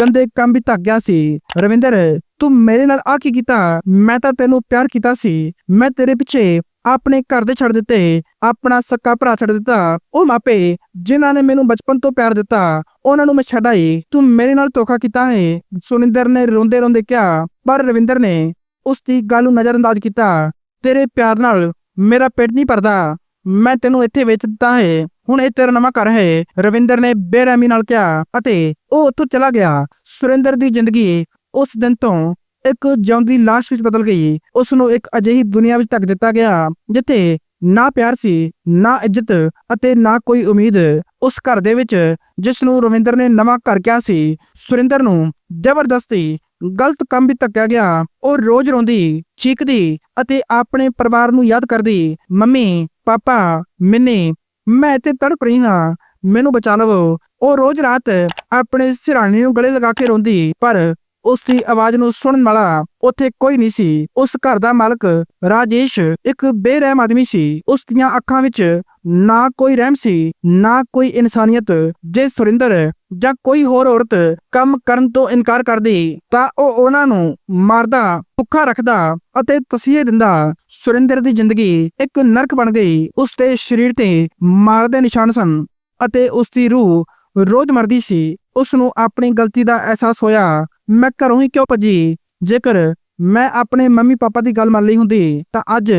ਗੰਦੇ ਕੰਮ ਵੀ ਧੱਕ ਗਿਆ ਸੀ। ਰਵਿੰਦਰ, ਤੂੰ ਮੇਰੇ ਨਾਲ ਆ ਕੀ ਕੀਤਾ? ਮੈਂ ਤਾਂ ਤੈਨੂੰ ਪਿਆਰ ਕੀਤਾ ਸੀ। ਮੈਂ ਤੇਰੇ ਪਿੱਛੇ ਆਪਣੇ ਘਰ ਦੇ ਛੱਡ ਦਿੱਤੇ, ਆਪਣਾ ਸੱਕਾ ਭਰਾ ਛੱਡ ਦਿੱਤਾ। ਉਹ ਮਾਪੇ, ਜਿਨ੍ਹਾਂ ਨੇ ਮੈਨੂੰ ਬਚਪਨ ਤੋਂ ਪਿਆਰ ਦਿੱਤਾ, ਉਹਨਾਂ ਨੂੰ ਮੈਂ ਛੱਡ ਆਈ। ਤੂੰ ਮੇਰੇ ਨਾਲ ਧੋਖਾ ਕੀਤਾ ਹੈ। ਸੁਨਿੰਦਰ ਨੇ ਰੋਂਦੇ ਰੋਂਦੇ ਕਿਹਾ, ਪਰ ਰਵਿੰਦਰ ਨੇ ਉਸ ਦੀ ਗੱਲ ਨੂੰ ਨਜ਼ਰਅੰਦਾਜ਼ ਕੀਤਾ। ਤੇਰੇ ਪਿਆਰ ਨਾਲ ਮੇਰਾ ਪੇਟ ਨਹੀਂ ਭਰਦਾ। ਮੈਂ ਤੈਨੂੰ ਇੱਥੇ ਵੇਚ ਦਿੱਤਾ ਹੈ। ਹੁਣ ਇਹ ਤੇਰਾ ਨਵਾਂ ਘਰ ਹੈ। ਰਵਿੰਦਰ ਨੇ ਬੇਰਹਿਮੀ ਨਾਲ ਕਿਹਾ ਅਤੇ ਉਹ ਉੱਥੋਂ ਚਲਾ ਗਿਆ। ਸੁਰਿੰਦਰ ਦੀ ਜ਼ਿੰਦਗੀ ਉਸ ਦਿਨ ਤੋਂ ਇੱਕ ਜਿਉਂਦੀ ਲਾਸ਼ ਵਿੱਚ ਬਦਲ ਗਈ। ਉਸ ਨੂੰ ਇੱਕ ਅਜਿਹੀ ਦੁਨੀਆ ਵਿੱਚ ਧੱਕ ਦਿੱਤਾ ਗਿਆ ਜਿੱਥੇ ਨਾ ਪਿਆਰ ਸੀ, ਨਾ ਇੱਜ਼ਤ ਅਤੇ ਨਾ ਕੋਈ ਉਮੀਦ। ਉਸ ਘਰ ਦੇ ਵਿੱਚ ਜਿਸ ਨੂੰ ਰਵਿੰਦਰ ਨੇ ਨਵਾਂ ਘਰ ਕਿਹਾ ਸੀ, ਸੁਰਿੰਦਰ ਨੂੰ ਜ਼ਬਰਦਸਤੀ ਗਲਤ ਕੰਮ ਵੀ ਧੱਕਿਆ ਗਿਆ। ਉਹ ਰੋਜ਼ ਰੋਂਦੀ, ਚੀਕਦੀ ਅਤੇ ਆਪਣੇ ਪਰਿਵਾਰ ਨੂੰ ਯਾਦ ਕਰਦੀ, ਮੰਮੀ, ਪਾਪਾ, ਮਿੰਨੀ ਮੈਂ ਇੱਥੇ ਤੜਪ ਰਹੀ ਹਾਂ। ਮੈਨੂੰ ਬਚਾ ਲਵੋ। ਉਹ ਰੋਜ਼ ਰਾਤ ਆਪਣੇ ਸਿਰਹਾਣੇ ਨੂੰ ਗਲੇ ਲਗਾ ਕੇ ਰੋਂਦੀ, ਪਰ ਉਸ ਦੀ ਆਵਾਜ਼ ਨੂੰ ਸੁਣਨ ਵਾਲਾ ਉੱਥੇ ਕੋਈ ਨਹੀਂ ਸੀ। ਉਸ ਘਰ ਦਾ ਮਾਲਕ ਰਾਜੇਸ਼ ਇੱਕ ਬੇਰਹਿਮ ਆਦਮੀ ਸੀ। ਉਸ ਦੀਆਂ ਅੱਖਾਂ ਵਿੱਚ ਨਾ ਕੋਈ ਰਹਿਮ ਸੀ, ਨਾ ਕੋਈ ਇਨਸਾਨੀਅਤ, ਜੇ ਸੁਰਿੰਦਰ ਜਾਂ ਕੋਈ ਹੋਰ ਔਰਤ ਕੰਮ ਕਰਨ ਤੋਂ ਇਨਕਾਰ ਕਰਦੀ, ਤਾਂ ਉਹ ਉਹਨਾਂ ਨੂੰ ਮਾਰਦਾ, ਭੁੱਖਾ ਰੱਖਦਾ ਅਤੇ ਤਸੀਹੇ ਦਿੰਦਾ। ਸੁਰਿੰਦਰ ਦੀ ਜ਼ਿੰਦਗੀ ਇੱਕ ਨਰਕ ਬਣ ਗਈ। ਉਸ ਦੇ ਸਰੀਰ ਤੇ ਮਾਰ ਦੇ ਨਿਸ਼ਾਨ ਸਨ ਅਤੇ ਉਸ ਦੀ ਰੂਹ ਰੋਜ਼ ਮਰਦੀ ਸੀ। ਉਸ ਨੂੰ ਆਪਣੀ ਗਲਤੀ ਦਾ ਅਹਿਸਾਸ ਹੋਇਆ ਮੈਂ ਘਰੋਂ ਹੀ ਕਿਉਂ ਭੱਜੀ? ਜੇਕਰ ਮੈਂ ਆਪਣੇ ਮੰਮੀ ਪਾਪਾ ਦੀ ਗੱਲ ਮੰਨ ਲਈ ਹੁੰਦੀ, ਤਾਂ ਅੱਜ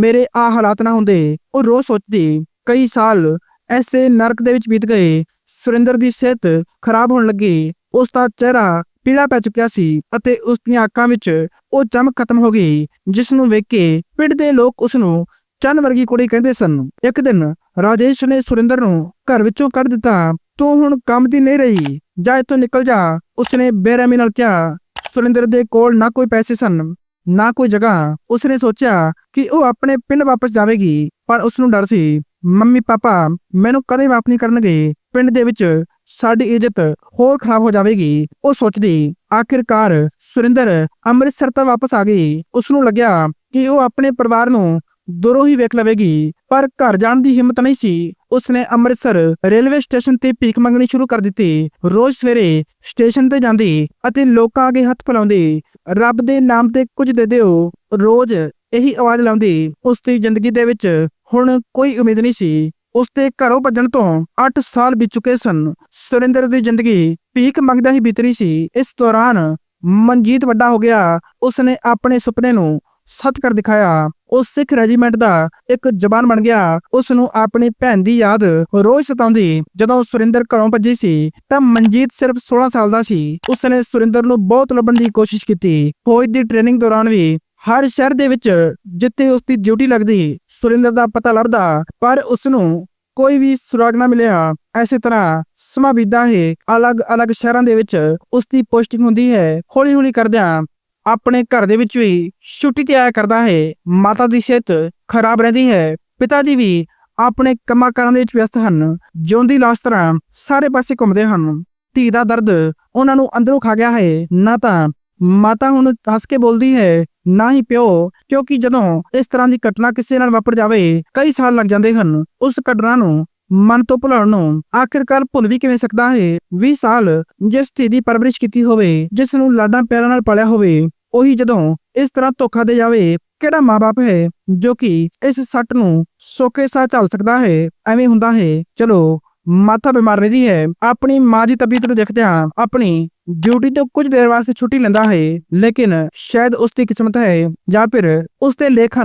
ਮੇਰੇ ਆ ਹਾਲਾਤ ਨਾ ਹੁੰਦੇ। ਉਹ ਰੋਜ਼ ਸੋਚਦੀ, ਕਈ ਸਾਲ ਐਸੇ ਨਰਕ ਦੇ ਵਿੱਚ ਬੀਤ ਗਏ। ਸੁਰਿੰਦਰ ਦੀ ਸਿਹਤ ਖਰਾਬ ਹੋਣ ਲੱਗੀ। ਉਸ ਦਾ ਚਿਹਰਾ ਪੀਲਾ ਪੈ ਚੁੱਕਿਆ ਸੀ ਅਤੇ ਉਸ ਦੀਆਂ ਅੱਖਾਂ ਵਿੱਚ ਉਹ ਚਮਕ ਖਤਮ ਹੋ ਗਈ, ਜਿਸ ਨੂੰ ਵੇਖ ਕੇ ਪਿੰਡ ਦੇ ਲੋਕ ਉਸ ਨੂੰ ਚੰਨ ਵਰਗੀ ਕੁੜੀ ਕਹਿੰਦੇ ਸਨ। ਇੱਕ ਦਿਨ ਰਾਜੇਸ਼ ਨੇ ਸੁਰਿੰਦਰ ਨੂੰ ਘਰ ਵਿੱਚੋਂ ਕੱਢ ਦਿੱਤਾ। ਤੂੰ ਹੁਣ ਕੰਮ ਦੀ ਨਹੀਂ ਰਹੀ, ਜਾ ਇੱਥੋਂ ਨਿਕਲ ਜਾ। ਉਸਨੇ ਬੇਰਹਿਮੀ ਨਾਲ ਕਿਹਾ, ਸੁਰਿੰਦਰ ਦੇ ਕੋਲ ਨਾ ਕੋਈ ਪੈਸੇ ਸਨ, ਨਾ ਕੋਈ ਜਗ੍ਹਾ। ਉਸਨੇ ਸੋਚਿਆ ਕਿ ਉਹ ਆਪਣੇ ਪਿੰਡ ਵਾਪਸ ਜਾਵੇਗੀ, ਪਰ ਉਸ ਨੂੰ ਡਰ ਸੀ। ਮੰਮੀ, ਪਾਪਾ, ਮੈਨੂੰ ਕਦੇ ਮਾਫ ਨਹੀਂ ਕਰਨਗੇ। ਪਿੰਡ ਦੇ ਵਿੱਚ ਸਾਡੀ ਇੱਜ਼ਤ ਹੋਰ ਖਰਾਬ ਹੋ ਜਾਵੇਗੀ। ਉਹ ਸੋਚਦੀ, ਆਖਿਰਕਾਰ ਸੁਰਿੰਦਰ ਅੰਮ੍ਰਿਤਸਰ ਤੋਂ ਵਾਪਸ ਆ ਗਈ। ਉਸ ਨੂੰ ਲੱਗਿਆ ਕਿ ਉਹ ਆਪਣੇ ਪਰਿਵਾਰ ਨੂੰ ਦੂਰੋਂ ਹੀ ਵੇਖ ਲਵੇਗੀ। ਪਰ ਘਰ ਜਾਣ ਦੀ ਹਿੰਮਤ ਨਹੀਂ ਸੀ। ਉਸਨੇ ਅੰਮ੍ਰਿਤਸਰ ਰੇਲਵੇ ਸਟੇਸ਼ਨ ਤੇ ਭੀਖ ਮੰਗਣੀ ਸ਼ੁਰੂ ਕਰ ਦਿੱਤੀ। ਰੋਜ਼ ਸਵੇਰੇ ਸਟੇਸ਼ਨ ਤੇ ਜਾਂਦੀ ਅਤੇ ਲੋਕਾਂ ਅੱਗੇ ਹੱਥ ਫੈਲਾਉਂਦੀ। ਰੱਬ ਦੇ ਨਾਮ ਤੇ ਕੁਝ ਦੇ ਦਿਓ। ਰੋਜ਼ ਇਹੀ ਆਵਾਜ਼ ਲਾਉਂਦੀ। ਉਸ ਦੀ ਜ਼ਿੰਦਗੀ ਦੇ ਵਿੱਚ ਹੁਣ ਕੋਈ ਉਮੀਦ ਨਹੀਂ ਸੀ। ਉਸ ਦੇ ਘਰੋਂ ਭੱਜਣ ਤੋਂ 8 ਸਾਲ ਬੀਤ ਚੁੱਕੇ ਸਨ। ਸੁਰਿੰਦਰ ਦੀ ਜ਼ਿੰਦਗੀ ਭੀਖ ਮੰਗਦਾ ਹੀ ਬੀਤਰੀ ਸੀ। ਇਸ ਦੌਰਾਨ ਮਨਜੀਤ ਵੱਡਾ ਹੋ ਗਿਆ। ਉਸਨੇ ਆਪਣੇ ਸੁਪਨੇ ਨੂੰ ਸੱਚ ਕਰ ਦਿਖਾਇਆ। ਉਹ ਸਿੱਖ ਰੈਜੀਮੈਂਟ ਦਾ ਇੱਕ ਜਵਾਨ ਬਣ ਗਿਆ। ਉਸ ਨੂੰ ਆਪਣੀ ਭੈਣ ਦੀ ਯਾਦ ਰੋਜ਼ ਸਤਾਉਂਦੀ। ਜਦੋਂ ਸੁਰਿੰਦਰ ਘਰੋਂ ਭੱਜੀ ਸੀ, ਤਾਂ ਮਨਜੀਤ ਸਿਰਫ 16 ਸਾਲ ਦਾ ਸੀ। ਉਸਨੇ ਸੁਰਿੰਦਰ ਨੂੰ ਬਹੁਤ ਲੱਭਣ ਦੀ ਕੋਸ਼ਿਸ਼ ਕੀਤੀ। ਫੌਜ ਦੀ ਟ੍ਰੇਨਿੰਗ ਦੌਰਾਨ ਵੀ ਹਰ ਸ਼ਹਿਰ ਦੇ ਵਿੱਚ ਜਿੱਥੇ ਉਸ ਦੀ ਡਿਊਟੀ ਲੱਗਦੀ, ਸੁਰਿੰਦਰ ਦਾ ਪਤਾ ਲੱਭਦਾ, ਪਰ ਉਸ ਨੂੰ ਕੋਈ ਵੀ ਸੁਰਾਗ ਨਾ ਮਿਲਿਆ। ਐਸੇ ਤਰ੍ਹਾਂ ਸਮਾਂ ਬੀਤਦਾ ਹੈ। ਅਲੱਗ-ਅਲੱਗ ਸ਼ਹਿਰਾਂ ਦੇ ਵਿੱਚ ਉਸ ਦੀ ਪੋਸਟਿੰਗ ਹੁੰਦੀ ਹੈ। ਹੌਲੀ-ਹੌਲੀ ਕਰਦਿਆਂ ਆਪਣੇ ਘਰ ਦੇ ਵਿੱਚ ਵੀ ਛੁੱਟੀ ਤੇ ਆਇਆ ਕਰਦਾ ਹੈ। ਮਾਤਾ ਦੀ ਸਿਹਤ ਖਰਾਬ ਰਹਿੰਦੀ ਹੈ। ਪਿਤਾ ਜੀ ਵੀ ਆਪਣੇ ਕੰਮਾਂ ਕਾਰਾਂ ਦੇ ਵਿੱਚ ਵਿਅਸਤ ਹਨ। ਜਿਉਂਦੀ ਲਾਸ਼ ਤਰ੍ਹਾਂ ਸਾਰੇ ਪਾਸੇ ਘੁੰਮਦੇ ਹਨ। ਧੀ ਦਾ ਦਰਦ ਉਹਨਾਂ ਨੂੰ ਅੰਦਰੋਂ ਖਾ ਗਿਆ ਹੈ। ਨਾ ਤਾਂ ਮਾਤਾ ਹੁਣ ਹੱਸ ਕੇ ਬੋਲਦੀ ਹੈ, ਨਾ ਹੀ ਪਿਓ, ਕਿਉਂਕਿ ਜਦੋਂ ਇਸ ਤਰ੍ਹਾਂ ਦੀ ਘਟਨਾ ਕਿਸੇ ਨਾਲ ਵਾਪਰ ਜਾਵੇ, ਕਈ ਸਾਲ ਲੱਗ ਜਾਂਦੇ ਹਨ। ਉਸ ਘਟਨਾ ਨੂੰ ਮਨ ਤੋਂ ਭੁਲਾਉਣ ਨੂੰ ਆਖਿਰਕਾਰ ਭੁੱਲ ਵੀ ਕਿਵੇਂ ਸਕਦਾ ਹੈ? 20 ਸਾਲ ਜਿਸ ਧੀ ਦੀ ਪਰਵਰਿਸ਼ ਕੀਤੀ ਹੋਵੇ, ਜਿਸ ਨੂੰ ਲਾਡਾਂ ਪਿਆਰਾਂ ਨਾਲ ਪਾਲਿਆ ਹੋਵੇ ਉਹੀ ਜਦੋਂ ਇਸ ਤਰ੍ਹਾਂ ਧੋਖਾ ਦੇ ਜਾਵੇ, ਕਿਹੜਾ ਮਾਪੇ ਹੈ ਜੋ ਕਿ ਇਸ ਸੱਟ ਨੂੰ ਸੋਕੇ ਸਾਹ ਝੱਲ ਸਕਦਾ ਹੈ? ਐਵੇਂ ਹੁੰਦਾ ਹੈ, ਚਲੋ, ਮਾਤਾ ਬਿਮਾਰ ਰਹਿੰਦੀ ਹੈ, ਆਪਣੀ ਮਾਂ ਦੀ ਤਬੀਅਤ ਨੂੰ ਦੇਖਦਿਆਂ ਆਪਣੀ ਡਿਊਟੀ ਤੋਂ ਕੁਝ ਦੇਰ ਵਾਸਤੇ ਛੁੱਟੀ ਲੈਂਦਾ ਹੈ, ਲੇਕਿਨ ਸ਼ਾਇਦ ਉਸ ਦੀ ਕਿਸਮਤ ਹੈ ਜਾਂ ਫਿਰ ਉਸ ਦੇ ਲੇਖ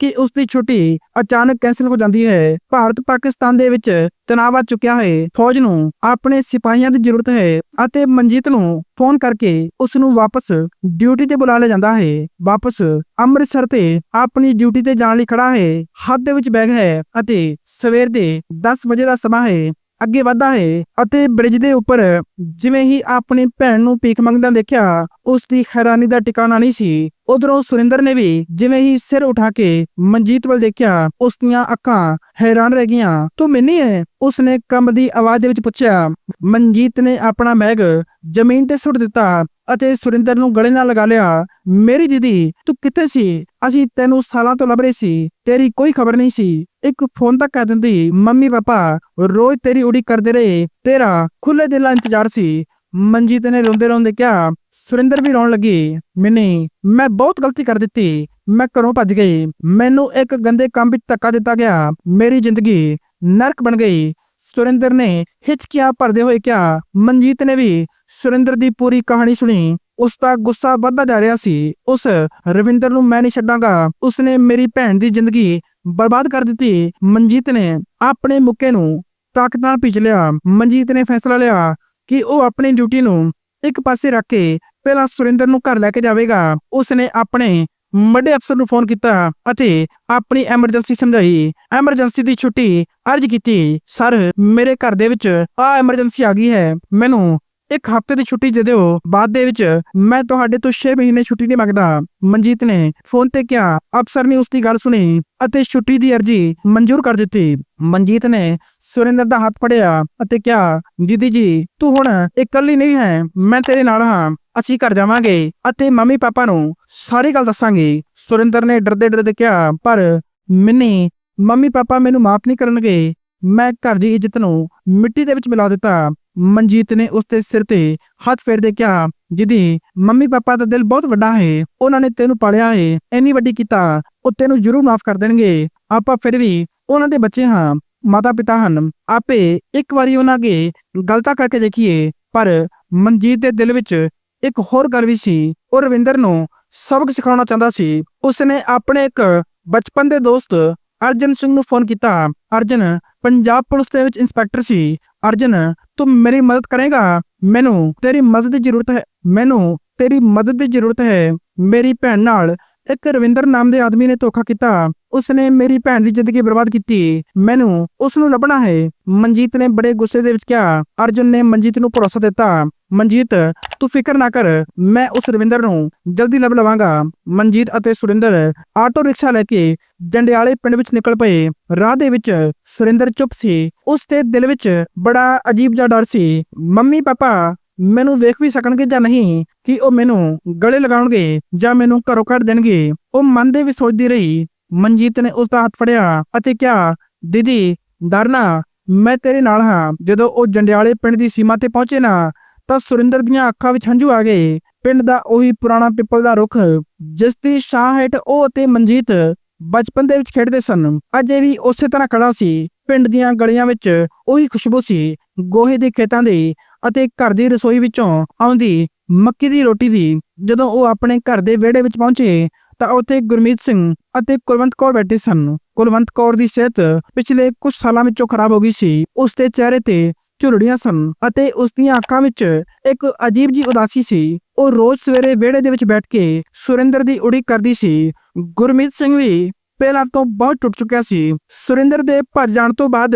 ਕਿ ਉਸ ਦੀ ਛੁੱਟੀ ਅਚਾਨਕ ਕੈਂਸਲ ਹੋ ਜਾਂਦੀ ਹੈ। ਭਾਰਤ ਪਾਕਿਸਤਾਨ ਦੇ ਵਿੱਚ ਤਣਾਅ ਵੱਧ ਚੁੱਕਿਆ ਹੈ। ਫੌਜ ਨੂੰ ਆਪਣੇ ਸਿਪਾਹੀਆਂ ਦੀ ਜ਼ਰੂਰਤ ਹੈ ਅਤੇ ਮਨਜੀਤ ਨੂੰ ਫੋਨ ਕਰਕੇ ਉਸ ਨੂੰ ਵਾਪਸ ਡਿਊਟੀ ਤੇ ਬੁਲਾ ਲਿਆ ਜਾਂਦਾ ਹੈ। ਵਾਪਸ ਅੰਮ੍ਰਿਤਸਰ ਤੇ ਆਪਣੀ ਡਿਊਟੀ ਤੇ ਜਾਣ ਲਈ ਖੜਾ ਹੈ। ਹੱਥ ਦੇ ਵਿੱਚ ਬੈਗ ਹੈ ਅਤੇ ਸਵੇਰ ਦੇ 10 ਵਜੇ ਦਾ ਸਮਾਂ ਹੈ। ਅੱਗੇ ਵਧਦਾ ਹੈ ਅਤੇ ਬ੍ਰਿਜ ਦੇ ਉੱਪਰ ਜਿਵੇਂ ਹੀ ਆਪਣੀ ਭੈਣ ਨੂੰ ਭੀਖ ਮੰਗਦਾ ਦੇਖਿਆ ਉਸ ਦੀ ਹੈਰਾਨੀ ਦਾ ਟਿਕਾਣਾ ਨਹੀਂ ਸੀ। ਉਧਰੋਂ ਸੁਰਿੰਦਰ ਨੇ ਵੀ ਜਿਵੇਂ ਹੀ ਸਿਰ ਉਠਾ ਕੇ ਮਨਜੀਤ ਵੱਲ ਦੇਖਿਆ ਉਸ ਦੀਆਂ ਅੱਖਾਂ ਹੈਰਾਨ ਰਹਿ ਗਈਆਂ। ਤੂੰ ਮਿੰਨੀ ਹੈ ਉਸਨੇ ਕੰਬ ਦੀ ਆਵਾਜ਼ ਦੇ ਵਿੱਚ ਪੁੱਛਿਆ। ਮਨਜੀਤ ਨੇ ਆਪਣਾ ਮੈਗ ਜ਼ਮੀਨ ਤੇ ਸੁੱਟ ਦਿੱਤਾ। ਅਤੇ ਸੁਰਿੰਦਰ ਨੂੰ ਗਲੇ ਨਾਲ ਲਗਾ ਲਿਆ, ਮੇਰੀ ਦੀਦੀ, ਤੂੰ ਕਿੱਥੇ ਸੀ? ਅਸੀਂ ਤੈਨੂੰ ਸਾਲਾਂ ਤੋਂ ਲੱਭ ਰਹੇ ਸੀ, ਤੇਰੀ ਕੋਈ ਖਬਰ ਨਹੀਂ ਸੀ। ਇੱਕ ਫੋਨ ਤੱਕ ਕਰ ਦਿੰਦੀ, ਮੰਮੀ ਪਾਪਾ, ਰੋਜ਼ ਤੇਰੀ ਉਡੀਕ ਕਰਦੇ ਰਹੇ, ਤੇਰਾ ਖੁੱਲੇ ਦਿਲ ਨਾਲ ਇੰਤਜ਼ਾਰ ਸੀ। ਮਨਜੀਤ ਨੇ ਰੋਂਦੇ ਰੋਂਦੇ ਕਿਹਾ, ਸੁਰਿੰਦਰ ਵੀ ਰੋਣ ਲੱਗੀ। ਮੈਨੇ, ਮੈਂ ਬਹੁਤ ਗਲਤੀ ਕਰ ਦਿੱਤੀ। ਮੈਂ ਘਰੋਂ ਭੱਜ ਗਈ। ਮੈਨੂੰ ਇੱਕ ਗੰਦੇ ਕੰਮ ਵਿੱਚ ਧੱਕਾ ਦਿੱਤਾ ਗਿਆ। ਮੇਰੀ ਜ਼ਿੰਦਗੀ ਨਰਕ ਬਣ ਗਈ। ਸੁਰਿੰਦਰ ਨੇ ਹਿਚਕੀਆਂ ਭਰਦੇ ਹੋਏ ਕਿਹਾ, ਮਨਜੀਤ ਨੇ ਵੀ ਸੁਰਿੰਦਰ ਦੀ ਪੂਰੀ ਕਹਾਣੀ ਸੁਣੀ। ਉਸ ਦਾ ਗੁੱਸਾ ਵੱਧਦਾ ਜਾ ਰਿਹਾ ਸੀ। ਉਸ, ਰਵਿੰਦਰ ਨੂੰ ਮੈਂ ਨਹੀਂ ਛੱਡਾਂਗਾ। ਉਸਨੇ ਮੇਰੀ ਭੈਣ ਦੀ ਜ਼ਿੰਦਗੀ ਬਰਬਾਦ ਕਰ ਦਿੱਤੀ। ਮਨਜੀਤ ਨੇ ਆਪਣੇ ਮੁੱਕੇ ਨੂੰ ਤਾਕਤ ਨਾਲ ਭਿੱਜ ਲਿਆ। ਮਨਜੀਤ ਨੇ ਫੈਸਲਾ ਲਿਆ ਕਿ ਉਹ ਆਪਣੀ ਡਿਊਟੀ ਨੂੰ ਇੱਕ ਪਾਸੇ ਰੱਖ ਕੇ ਪਹਿਲਾਂ ਸੁਰਿੰਦਰ ਨੂੰ ਘਰ ਲੈ ਕੇ ਜਾਵੇਗਾ। ਉਸਨੇ ਆਪਣੇ ਵੱਡੇ ਅਫਸਰ ਨੂੰ ਫੋਨ ਕੀਤਾ ਅਤੇ ਆਪਣੀ ਐਮਰਜੈਂਸੀ ਸਮਝਾਈ। ਐਮਰਜੈਂਸੀ ਦੀ ਛੁੱਟੀ ਅਰਜ਼ ਕੀਤੀ, ਸਰ, ਮੇਰੇ ਘਰ ਦੇ ਵਿੱਚ ਆ ਐਮਰਜੈਂਸੀ ਆ ਗਈ ਹੈ। ਮੈਨੂੰ ਇੱਕ ਹਫ਼ਤੇ ਦੀ ਛੁੱਟੀ ਦੇ ਦਿਓ। ਬਾਅਦ ਦੇ ਵਿੱਚ ਮੈਂ ਤੁਹਾਡੇ ਤੋਂ 6 ਮਹੀਨੇ ਛੁੱਟੀ ਨਹੀਂ ਮੰਗਦਾ। ਮਨਜੀਤ ਨੇ ਫੋਨ ਤੇ ਕਿਹਾ। ਅਫਸਰ ਨੇ ਉਸ ਦੀ ਗੱਲ ਸੁਣੀ ਅਤੇ ਛੁੱਟੀ ਦੀ ਅਰਜ਼ੀ ਮਨਜ਼ੂਰ ਕਰ ਦਿੱਤੀ। ਮਨਜੀਤ ਨੇ ਸੁਰਿੰਦਰ ਦਾ ਹੱਥ ਫੜਿਆ ਅਤੇ ਕਿਹਾ, ਦੀਦੀ ਜੀ, ਤੂੰ ਹੁਣ ਇਕੱਲੀ ਨਹੀਂ ਹੈ, ਮੈਂ ਤੇਰੇ ਨਾਲ ਹਾਂ। ਅਸੀਂ ਘਰ ਜਾਵਾਂਗੇ ਅਤੇ ਮੰਮੀ ਪਾਪਾ ਨੂੰ ਸਾਰੀ ਗੱਲ ਦੱਸਾਂਗੇ। ਸੁਰਿੰਦਰ ਨੇ ਡਰਦੇ ਡਰਦੇ ਕਿਹਾ, ਪਰ ਮਿੰਨੀ, ਮੰਮੀ ਪਾਪਾ ਮੈਨੂੰ ਮਾਫ ਨਹੀਂ ਕਰਨਗੇ। ਮੈਂ ਘਰ ਦੀ ਇੱਜ਼ਤ ਨੂੰ ਮਿੱਟੀ ਦੇ ਵਿੱਚ ਮਿਲਾ ਦਿੱਤਾ। ਮਨਜੀਤ ਨੇ ਉਸ ਦੇ ਸਿਰ ਤੇ ਹੱਥ ਫੇਰਦੇ ਕਿਹਾ, ਜਿਦੀ, ਮੰਮੀ ਪਾਪਾ ਦਾ ਦਿਲ ਬਹੁਤ ਵੱਡਾ ਹੈ। ਉਹਨਾਂ ਨੇ ਤੈਨੂੰ ਪਾਲਿਆ ਹੈ। ਇੰਨੀ ਵੱਡੀ ਕੀਤਾ, ਉਹ ਤੈਨੂੰ ਜ਼ਰੂਰ ਮਾਫ ਕਰ ਦੇਣਗੇ। ਆਪਾਂ ਫਿਰ ਵੀ ਉਹਨਾਂ ਦੇ ਬੱਚੇ ਹਾਂ। ਮਾਤਾ ਪਿਤਾ ਹਨ। ਆਪੇ ਇੱਕ ਵਾਰੀ ਉਹਨਾਂ ਅੱਗੇ ਗਲਤਾ ਕਰਕੇ ਦੇਖੀਏ। ਪਰ ਮਨਜੀਤ ਦੇ ਦਿਲ ਵਿੱਚ ਇੱਕ ਹੋਰ ਗੱਲ ਵੀ ਸੀ, ਉਹ ਰਵਿੰਦਰ ਨੂੰ ਸਬਕ ਸਿਖਾਉਣਾ ਚਾਹੁੰਦਾ ਸੀ। ਉਸਨੇ ਆਪਣੇ ਇੱਕ ਬਚਪਨ ਦੇ ਦੋਸਤ ਅਰਜਨ ਸਿੰਘ ਨੂੰ ਫੋਨ ਕੀਤਾ। ਅਰਜਨ, ਪੰਜਾਬ ਪੁਲਿਸ ਦੇ ਵਿੱਚ ਇੰਸਪੈਕਟਰ ਸੀ। ਅਰਜਨ, ਤੂੰ ਮੇਰੀ ਮਦਦ ਕਰੇਗਾ? ਮੈਨੂੰ ਤੇਰੀ ਮਦਦ ਦੀ ਜ਼ਰੂਰਤ ਹੈ। ਮੈਨੂੰ ਤੇਰੀ ਮਦਦ ਦੀ ਜ਼ਰੂਰਤ ਹੈ। ਮੇਰੀ ਭੈਣ ਨਾਲ ਇੱਕ ਰਵਿੰਦਰ ਨਾਮ ਦੇ ਆਦਮੀ ਨੇ ਧੋਖਾ ਕੀਤਾ। ਉਸਨੇ ਮੇਰੀ ਭੈਣ ਦੀ ਜ਼ਿੰਦਗੀ ਬਰਬਾਦ ਕੀਤੀ। ਮੈਨੂੰ ਉਸ ਨੂੰ ਲੱਭਣਾ ਹੈ। ਮਨਜੀਤ ਨੇ ਬੜੇ ਗੁੱਸੇ ਦੇ ਵਿੱਚ ਕਿਹਾ, ਅਰਜੁਨ ਨੇ ਮਨਜੀਤ ਨੂੰ ਭਰੋਸਾ ਦਿੱਤਾ। ਮਨਜੀਤ, ਤੂੰ ਫਿਕਰ ਨਾ ਕਰ। ਮੈਂ ਉਸ ਰਵਿੰਦਰ ਨੂੰ ਜਲਦੀ ਲੱਭ ਲਵਾਂਗਾ। ਮਨਜੀਤ ਅਤੇ ਸੁਰਿੰਦਰ ਆਟੋ ਰਿਕਸ਼ਾ ਲੈ ਕੇ ਜੰਡਿਆਲੇ ਪਿੰਡ ਵਿੱਚ ਨਿਕਲ ਪਏ। ਰਾਹ ਦੇ ਵਿੱਚ ਸੁਰਿੰਦਰ ਚੁੱਪ ਸੀ। ਉਸ ਦੇ ਦਿਲ ਵਿੱਚ ਬੜਾ ਅਜੀਬ ਜਿਹਾ ਡਰ ਸੀ। ਮੰਮੀ, ਪਾਪਾ ਮੈਨੂੰ ਵੇਖ ਵੀ ਸਕਣਗੇ ਜਾਂ ਨਹੀਂ, ਕਿ ਉਹ ਮੈਨੂੰ ਗਲੇ ਲਗਾਉਣਗੇ ਜਾਂ ਮੈਨੂੰ ਘਰੋਂ ਕੱਢ ਦੇਣਗੇ। ਉਹ ਮਨ ਦੇ ਵਿੱਚ ਸੋਚਦੀ ਰਹੀ, ਮਨਜੀਤ ਨੇ ਉਸ ਦਾ ਹੱਥ ਫੜਿਆ ਅਤੇ ਕਿਹਾ, ਦੀਦੀ ਡਰਨਾ ਮੈਂ ਤੇਰੇ ਨਾਲ ਹਾਂ। ਜਦੋਂ ਉਹ ਜੰਡਿਆਲੇ ਪਿੰਡ ਦੀ ਸੀਮਾ ਤੇ ਪਹੁੰਚੇ ਨਾ, ਤਾਂ ਸੁਰਿੰਦਰ ਦੀਆਂ ਅੱਖਾਂ ਵਿੱਚ ਹੰਝੂ ਆ ਗਏ। ਪਿੰਡ ਦਾ ਉਹੀ ਪੁਰਾਣਾ ਪਿੱਪਲ ਦਾ ਰੁੱਖ, ਜਿਸ ਦੀ ਛਾਂ ਹੇਠ ਉਹ ਅਤੇ ਮਨਜੀਤ ਬਚਪਨ ਦੇ ਵਿੱਚ ਖੇਡਦੇ ਸਨ। ਅਜੇ ਵੀ ਉਸੇ ਤਰ੍ਹਾਂ ਖੜਾ ਸੀ। ਪਿੰਡ ਦੀਆਂ ਗਲੀਆਂ ਵਿੱਚ ਉਹੀ ਖੁਸ਼ਬੂ ਸੀ। ਗੋਹੇ ਦੇ ਖੇਤਾਂ ਦੀ ਅਤੇ ਘਰ ਦੀ ਰਸੋਈ ਵਿੱਚੋਂ ਆਉਂਦੀ ਮੱਕੀ ਦੀ ਰੋਟੀ ਦੀ। ਜਦੋਂ ਉਹ ਆਪਣੇ ਘਰ ਦੇ ਵਿਹੜੇ ਵਿੱਚ ਪਹੁੰਚੇ, ਤਾਂ ਉੱਥੇ ਗੁਰਮੀਤ ਸਿੰਘ ਅਤੇ ਕੁਲਵੰਤ ਕੌਰ ਬੈਠੇ ਸਨ। ਕੁਲਵੰਤ ਕੌਰ ਦੀ ਸਿਹਤ ਪਿਛਲੇ ਕੁਝ ਸਾਲਾਂ ਵਿੱਚੋਂ ਖਰਾਬ ਹੋ ਗਈ ਸੀ। ਉਸ ਦੇ ਚਿਹਰੇ ਤੇ ਝੁਰੜੀਆਂ ਸਨ ਅਤੇ ਉਸ ਦੀਆਂ ਅੱਖਾਂ ਵਿੱਚ ਇੱਕ ਅਜੀਬ ਜੀ ਉਦਾਸੀ ਸੀ। ਉਹ ਰੋਜ਼ ਸਵੇਰੇ ਵਿਹੜੇ ਦੇ ਵਿੱਚ ਬੈਠ ਕੇ ਸੁਰਿੰਦਰ ਦੀ ਉਡੀਕ ਕਰਦੀ ਸੀ। ਗੁਰਮੀਤ ਸਿੰਘ ਵੀ ਪਹਿਲਾਂ ਤੋਂ ਬਹੁਤ ਟੁੱਟ ਚੁੱਕਿਆ ਸੀ। ਸੁਰਿੰਦਰ ਦੇ ਭੱਜ ਜਾਣ ਤੋਂ ਬਾਅਦ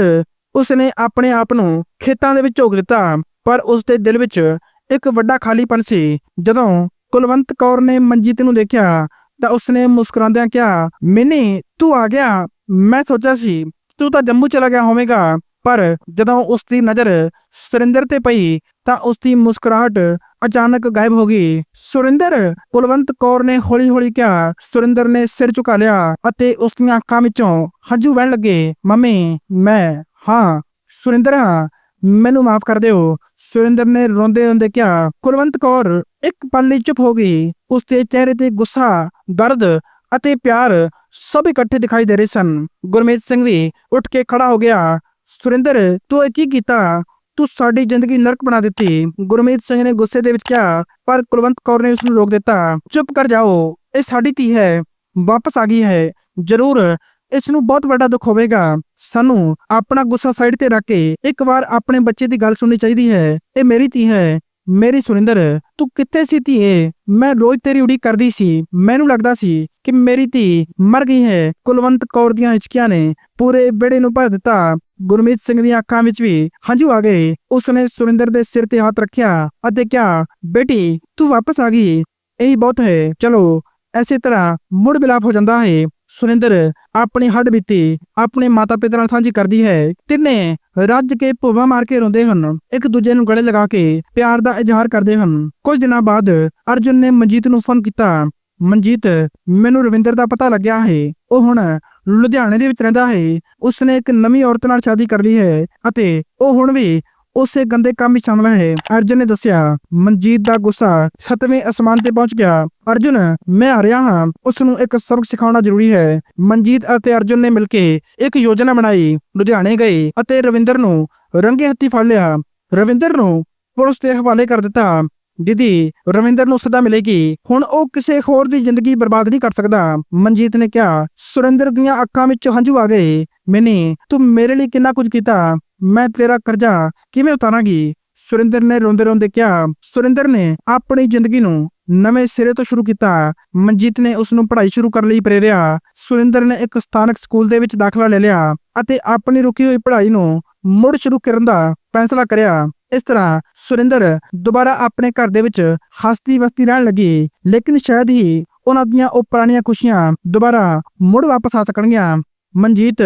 ਉਸਨੇ ਆਪਣੇ ਆਪ ਨੂੰ ਖੇਤਾਂ ਦੇ ਵਿੱਚ ਝੋਕ ਦਿੱਤਾ। ਪਰ ਉਸ ਦੇ ਦਿਲ ਵਿੱਚ ਇੱਕ ਵੱਡਾ ਖਾਲੀਪਨ ਸੀ। ਜਦੋਂ ਕੁਲਵੰਤ ਕੌਰ ਨੇ ਮਨਜੀਤ ਨੂੰ ਦੇਖਿਆ, ਤਾਂ ਉਸਨੇ ਮੁਸਕਰਾਉਂਦਿਆਂ ਕਿਹਾ, ਮਿੰਨੀ, ਤੂੰ ਆ ਗਿਆ। ਮੈਂ ਸੋਚਿਆ ਸੀ, ਤੂੰ ਤਾਂ ਜੰਮੂ ਚਲਾ ਗਿਆ ਹੋਵੇਗਾ। ਪਰ ਜਦੋਂ ਉਸ ਦੀ ਨਜ਼ਰ ਸੁਰਿੰਦਰ ਤੇ ਪਈ, ਤਾਂ ਉਸ ਦੀ ਮੁਸਕਰਾਹਟ ਅਚਾਨਕ ਗਾਇਬ ਹੋ ਗਈ। ਸੁਰਿੰਦਰ, ਕੁਲਵੰਤ ਕੌਰ ਨੇ ਹੌਲੀ-ਹੌਲੀ ਕਿਹਾ, ਸੁਰਿੰਦਰ ਨੇ ਸਿਰ ਝੁਕਾ ਲਿਆ ਅਤੇ ਉਸ ਦੀਆਂ ਅੱਖਾਂ ਵਿੱਚੋਂ ਹੰਝੂ ਵਹਿਣ ਲੱਗੇ। ਮੰਮੀ, ਮੈਂ, ਹਾਂ, ਸੁਰਿੰਦਰ ਹਾਂ। ਮੈਨੂੰ ਮਾਫ ਕਰ ਦਿਓ। ਸੁਰਿੰਦਰ ਨੇ ਰੋਂਦੇ ਰੋਂਦੇ ਕਿਹਾ, ਕੁਲਵੰਤ ਕੌਰ, ਇੱਕ ਪਲ ਲਈ ਚੁੱਪ ਹੋ ਗਈ। ਉਸ ਦੇ ਚਿਹਰੇ ਤੇ ਗੁੱਸਾ, ਦਰਦ ਅਤੇ ਪਿਆਰ ਸਭ ਇਕੱਠੇ ਦਿਖਾਈ ਦੇ ਰਹੇ ਸਨ। ਗੁਰਮੀਤ ਸਿੰਘ ਵੀ ਉੱਠ ਕੇ ਖੜਾ ਹੋ ਗਿਆ, ਸੁਰਿੰਦਰ, ਤੂੰ ਇਹ ਕੀ ਕੀਤਾ? ਤੂੰ ਸਾਡੀ ਜ਼ਿੰਦਗੀ ਨਰਕ ਬਣਾ ਦਿੱਤੀ। ਗੁਰਮੀਤ ਸਿੰਘ ਨੇ ਗੁੱਸੇ ਦੇ ਵਿੱਚ ਕਿਹਾ, ਪਰ ਕੁਲਵੰਤ ਕੌਰ ਨੇ ਉਸ ਨੂੰ ਰੋਕ ਦਿੱਤਾ। ਚੁੱਪ ਕਰ ਜਾਓ। ਇਹ ਸਾਡੀ ਧੀ ਹੈ। ਵਾਪਸ ਆ ਗਈ ਹੈ। ਜ਼ਰੂਰ, ਇਸ ਨੂੰ ਬਹੁਤ ਵੱਡਾ ਦੁੱਖ ਹੋਵੇਗਾ। ਸਾਨੂੰ ਆਪਣਾ ਗੁੱਸਾ ਸਾਈਡ ਤੇ ਰੱਖ ਕੇ ਇੱਕ ਵਾਰ ਆਪਣੇ ਬੱਚੇ ਦੀ ਗੱਲ ਸੁਣਨੀ ਚਾਹੀਦੀ ਹੈ। ਇਹ ਮੇਰੀ ਧੀ ਹੈ। ਮੇਰੀ ਸੁਰਿੰਦਰ, ਤੂੰ ਕਿੱਥੇ ਸੀ ਧੀਏ? ਮੈਂ ਰੋਜ਼ ਤੇਰੀ ਉਡੀਕ ਕਰਦੀ ਸੀ। ਮੈਨੂੰ ਲੱਗਦਾ ਸੀ ਕਿ ਮੇਰੀ ਧੀ ਮਰ ਗਈ ਹੈ। ਕੁਲਵੰਤ ਕੌਰ ਦੀਆਂ ਹਿਚਕੀਆਂ ਨੇ ਪੂਰੇ ਬੇੜੇ ਨੂੰ ਭਰ ਦਿੱਤਾ। ਗੁਰਮੀਤ ਸਿੰਘ ਦੀਆਂ ਅੱਖਾਂ ਵਿੱਚ ਵੀ ਹੰਝੂ ਆ ਗਏ। ਉਸਨੇ ਸੁਰਿੰਦਰ ਦੇ ਸਿਰ ਤੇ ਹੱਥ ਰੱਖਿਆ ਅਤੇ ਕਿਹਾ, ਬੇਟੀ, ਤੂੰ ਵਾਪਸ ਆ ਗਈ। ਇਹੀ ਬਹੁਤ ਹੈ। ਚਲੋ, ਐਸੇ ਤਰ੍ਹਾਂ ਮੁੜ ਮਿਲਾਪ ਹੋ ਜਾਂਦਾ ਹੈ। ਸੁਰਿੰਦਰ ਆਪਣੀ ਹੱਡ ਬੀਤੀ ਆਪਣੇ ਮਾਤਾ ਪਿਤਾ ਨਾਲ ਸਾਂਝੀ ਕਰਦੀ ਹੈ। ਤਿੰਨੇ ਰੱਜ ਕੇ ਭੁਵਾ ਮਾਰ ਕੇ ਰੋਂਦੇ ਹਨ। ਇੱਕ ਦੂਜੇ ਨੂੰ ਗਲੇ ਲਗਾ ਕੇ ਪਿਆਰ ਦਾ ਇਜ਼ਹਾਰ ਕਰਦੇ ਹਨ। ਕੁਝ ਦਿਨਾਂ ਬਾਅਦ ਅਰਜੁਨ ਨੇ ਮਨਜੀਤ ਨੂੰ ਫੋਨ ਕੀਤਾ। ਮਨਜੀਤ, ਮੈਨੂੰ ਰਵਿੰਦਰ ਦਾ ਪਤਾ ਲੱਗਿਆ ਹੈ। ਉਹ ਹੁਣ ਲੁਧਿਆਣੇ ਦੇ ਵਿੱਚ ਰਹਿੰਦਾ ਹੈ। ਉਸਨੇ ਇੱਕ ਨਵੀਂ ਔਰਤ ਨਾਲ ਸ਼ਾਦੀ ਕਰ ਲਈ ਹੈ ਅਤੇ ਉਹ ਹੁਣ ਵੀ ਉਸੇ ਗੰਦੇ ਕੰਮ ਵਿੱਚ ਸ਼ਾਮਲ ਹੈ ਅਰਜੁਨ ਨੇ ਦੱਸਿਆ, ਮਨਜੀਤ ਦਾ ਗੁੱਸਾ ਸੱਤਵੇਂ ਅਸਮਾਨ ਤੇ ਪਹੁੰਚ ਗਿਆ। ਅਰਜੁਨ, ਮੈਂ ਆ ਹਾਂ। ਉਸ ਨੂੰ ਇੱਕ ਸਬਕ ਸਿਖਾਉਣਾ ਜ਼ਰੂਰੀ ਹੈ। ਮਨਜੀਤ ਅਤੇ ਅਰਜੁਨ ਨੇ ਮਿਲ ਕੇ ਇੱਕ ਯੋਜਨਾ ਬਣਾਈ। ਲੁਧਿਆਣੇ ਗਏ ਅਤੇ ਰਵਿੰਦਰ ਨੂੰ ਰੰਗੇ ਹੱਥੀ ਫੜ ਲਿਆ। ਰਵਿੰਦਰ ਨੂੰ ਪੁਲਿਸ ਦੇ ਹਵਾਲੇ ਕਰ ਦਿੱਤਾ। ਦੀਦੀ, ਰਵਿੰਦਰ ਨੂੰ ਸਦਾ ਮਿਲੇਗੀ। ਹੁਣ ਉਹ ਕਿਸੇ ਹੋਰ ਦੀ ਜ਼ਿੰਦਗੀ ਬਰਬਾਦ ਨਹੀਂ ਕਰ ਸਕਦਾ। ਮਨਜੀਤ ਨੇ ਕਿਹਾ, ਸੁਰਿੰਦਰ ਦੀਆਂ ਅੱਖਾਂ ਵਿੱਚ ਹੰਝੂ ਆ ਗਏ। ਮੈਨੇ, ਤੂੰ ਮੇਰੇ ਲਈ ਕਿੰਨਾ ਕੁਝ ਕੀਤਾ? ਮੈਂ ਤੇਰਾ ਕਰਜ਼ਾ ਕਿਵੇਂ ਉਤਾਰਾਂਗੀ? ਸੁਰਿੰਦਰ ਨੇ ਰੋਂਦੇ ਰੋਂਦੇ ਕਿਹਾ, ਸੁਰਿੰਦਰ ਨੇ ਆਪਣੀ ਜ਼ਿੰਦਗੀ ਨੂੰ ਨਵੇਂ ਸਿਰੇ ਤੋਂ ਸ਼ੁਰੂ ਕੀਤਾ। ਮਨਜੀਤ ਨੇ ਉਸ ਨੂੰ ਪੜ੍ਹਾਈ ਸ਼ੁਰੂ ਕਰਨ ਲਈ ਪ੍ਰੇਰਿਆ। ਸੁਰਿੰਦਰ ਨੇ ਇੱਕ ਸਥਾਨਕ ਸਕੂਲ ਦੇ ਵਿੱਚ ਦਾਖਲਾ ਲੈ ਲਿਆ ਅਤੇ ਆਪਣੀ ਰੁਕੀ ਹੋਈ ਪੜ੍ਹਾਈ ਨੂੰ ਮੁੜ ਸ਼ੁਰੂ ਕਰਨ ਦਾ ਫੈਸਲਾ ਕਰਿਆ। ਇਸ ਤਰ੍ਹਾਂ ਸੁਰਿੰਦਰ ਦੁਬਾਰਾ ਆਪਣੇ ਘਰ ਦੇ ਵਿੱਚ ਹਸਤੀ ਵਸਤੀ ਰਹਿਣ ਲੱਗੀ, ਲੇਕਿਨ ਸ਼ਾਇਦ ਹੀ ਉਹਨਾਂ ਦੀਆਂ ਉਹ ਪੁਰਾਣੀਆਂ ਖੁਸ਼ੀਆਂ ਦੁਬਾਰਾ ਮੁੜ ਵਾਪਸ ਆ ਸਕਣਗੀਆਂ। ਮਨਜੀਤ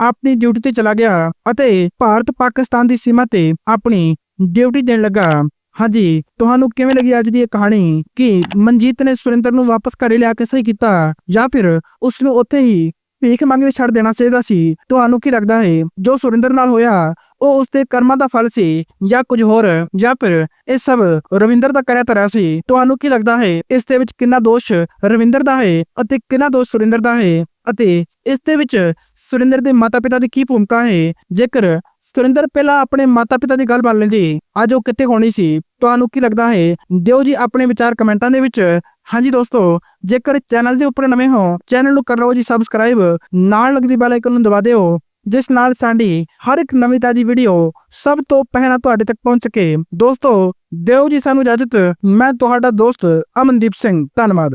ਆਪਣੀ ਡਿਊਟੀ ਤੇ ਚਲਾ ਗਿਆ ਅਤੇ ਭਾਰਤ ਪਾਕਿਸਤਾਨ ਦੀ ਸੀਮਾ ਤੇ ਆਪਣੀ ਡਿਊਟੀ ਦੇਣ ਲੱਗਾ। ਹਾਂਜੀ, ਤੁਹਾਨੂੰ ਕਿਵੇਂ ਲੱਗੀ ਅੱਜ ਦੀ ਇਹ ਕਹਾਣੀ? ਕਿ ਮਨਜੀਤ ਨੇ ਸੁਰਿੰਦਰ ਨੂੰ ਵਾਪਸ ਘਰੇ ਲਿਆ ਕੇ ਸਹੀ ਕੀਤਾ? ਜਾਂ ਫਿਰ ਉਸ ਨੂੰ ਉੱਥੇ ਹੀ ਭੀਖ ਮੰਗਦੇ ਛੱਡ ਦੇਣਾ ਚਾਹੀਦਾ ਸੀ? ਤੁਹਾਨੂੰ ਕੀ ਲੱਗਦਾ ਹੈ, ਜੋ ਸੁਰਿੰਦਰ ਨਾਲ ਹੋਇਆ, ਉਹ ਉਸਦੇ ਕਰਮਾਂ ਦਾ ਫਲ ਸੀ ਜਾਂ ਕੁਝ ਹੋਰ? ਜਾਂ ਫਿਰ ਇਹ ਸਭ ਰਵਿੰਦਰ ਦਾ ਕਰਿਆ ਤਰਾ ਸੀ? ਤੁਹਾਨੂੰ ਕੀ ਲੱਗਦਾ ਹੈ, ਇਸ ਦੇ ਵਿੱਚ ਕਿੰਨਾ ਦੋਸ਼ ਰਵਿੰਦਰ ਦਾ ਹੈ ਅਤੇ ਕਿੰਨਾ ਦੋਸ਼ ਸੁਰਿੰਦਰ ਦਾ ਹੈ? ਅਤੇ ਇਸ ਦੇ ਵਿੱਚ ਸੁਰਿੰਦਰ ਦੇ ਮਾਤਾ-ਪਿਤਾ ਦੀ ਕੀ ਭੂਮਿਕਾ ਹੈ? ਜੇਕਰ ਸੁਰਿੰਦਰ ਪਹਿਲਾਂ ਆਪਣੇ ਮਾਤਾ-ਪਿਤਾ ਦੀ ਗੱਲ ਮੰਨ ਲੈਂਦੀ, ਅੱਜ ਉਹ ਕਿੱਥੇ ਹੋਣੀ ਸੀ? ਤੁਹਾਨੂੰ ਕੀ ਲੱਗਦਾ ਹੈ? ਦਿਓ ਜੀ ਆਪਣੇ ਵਿਚਾਰ ਕਮੈਂਟਾਂ ਦੇ ਵਿੱਚ। ਹਾਂਜੀ ਦੋਸਤੋ, ਜੇਕਰ ਚੈਨਲ ਦੇ ਉੱਪਰ ਨਵੇਂ ਹੋ, ਚੈਨਲ ਨੂੰ ਕਰ ਲਓ ਜੀ ਸਬਸਕ੍ਰਾਈਬ। ਨਾਲ ਲੱਗਦੀ ਬੈਲ ਆਈਕਨ ਨੂੰ ਦਬਾ ਦਿਓ, ਜਿਸ ਨਾਲ ਸਾਡੀ ਹਰ ਇੱਕ ਨਵੀਂ ਤਾਜੀ ਵੀਡੀਓ ਸਭ ਤੋਂ ਪਹਿਲਾਂ ਤੁਹਾਡੇ ਤੱਕ ਪਹੁੰਚ ਸਕੇ। ਦੋਸਤੋ, ਦਿਓ ਜੀ ਸਾਨੂੰ ਇਜਾਜ਼ਤ। ਮੈਂ ਤੁਹਾਡਾ ਦੋਸਤ ਅਮਨਦੀਪ ਸਿੰਘ। ਧੰਨਵਾਦ।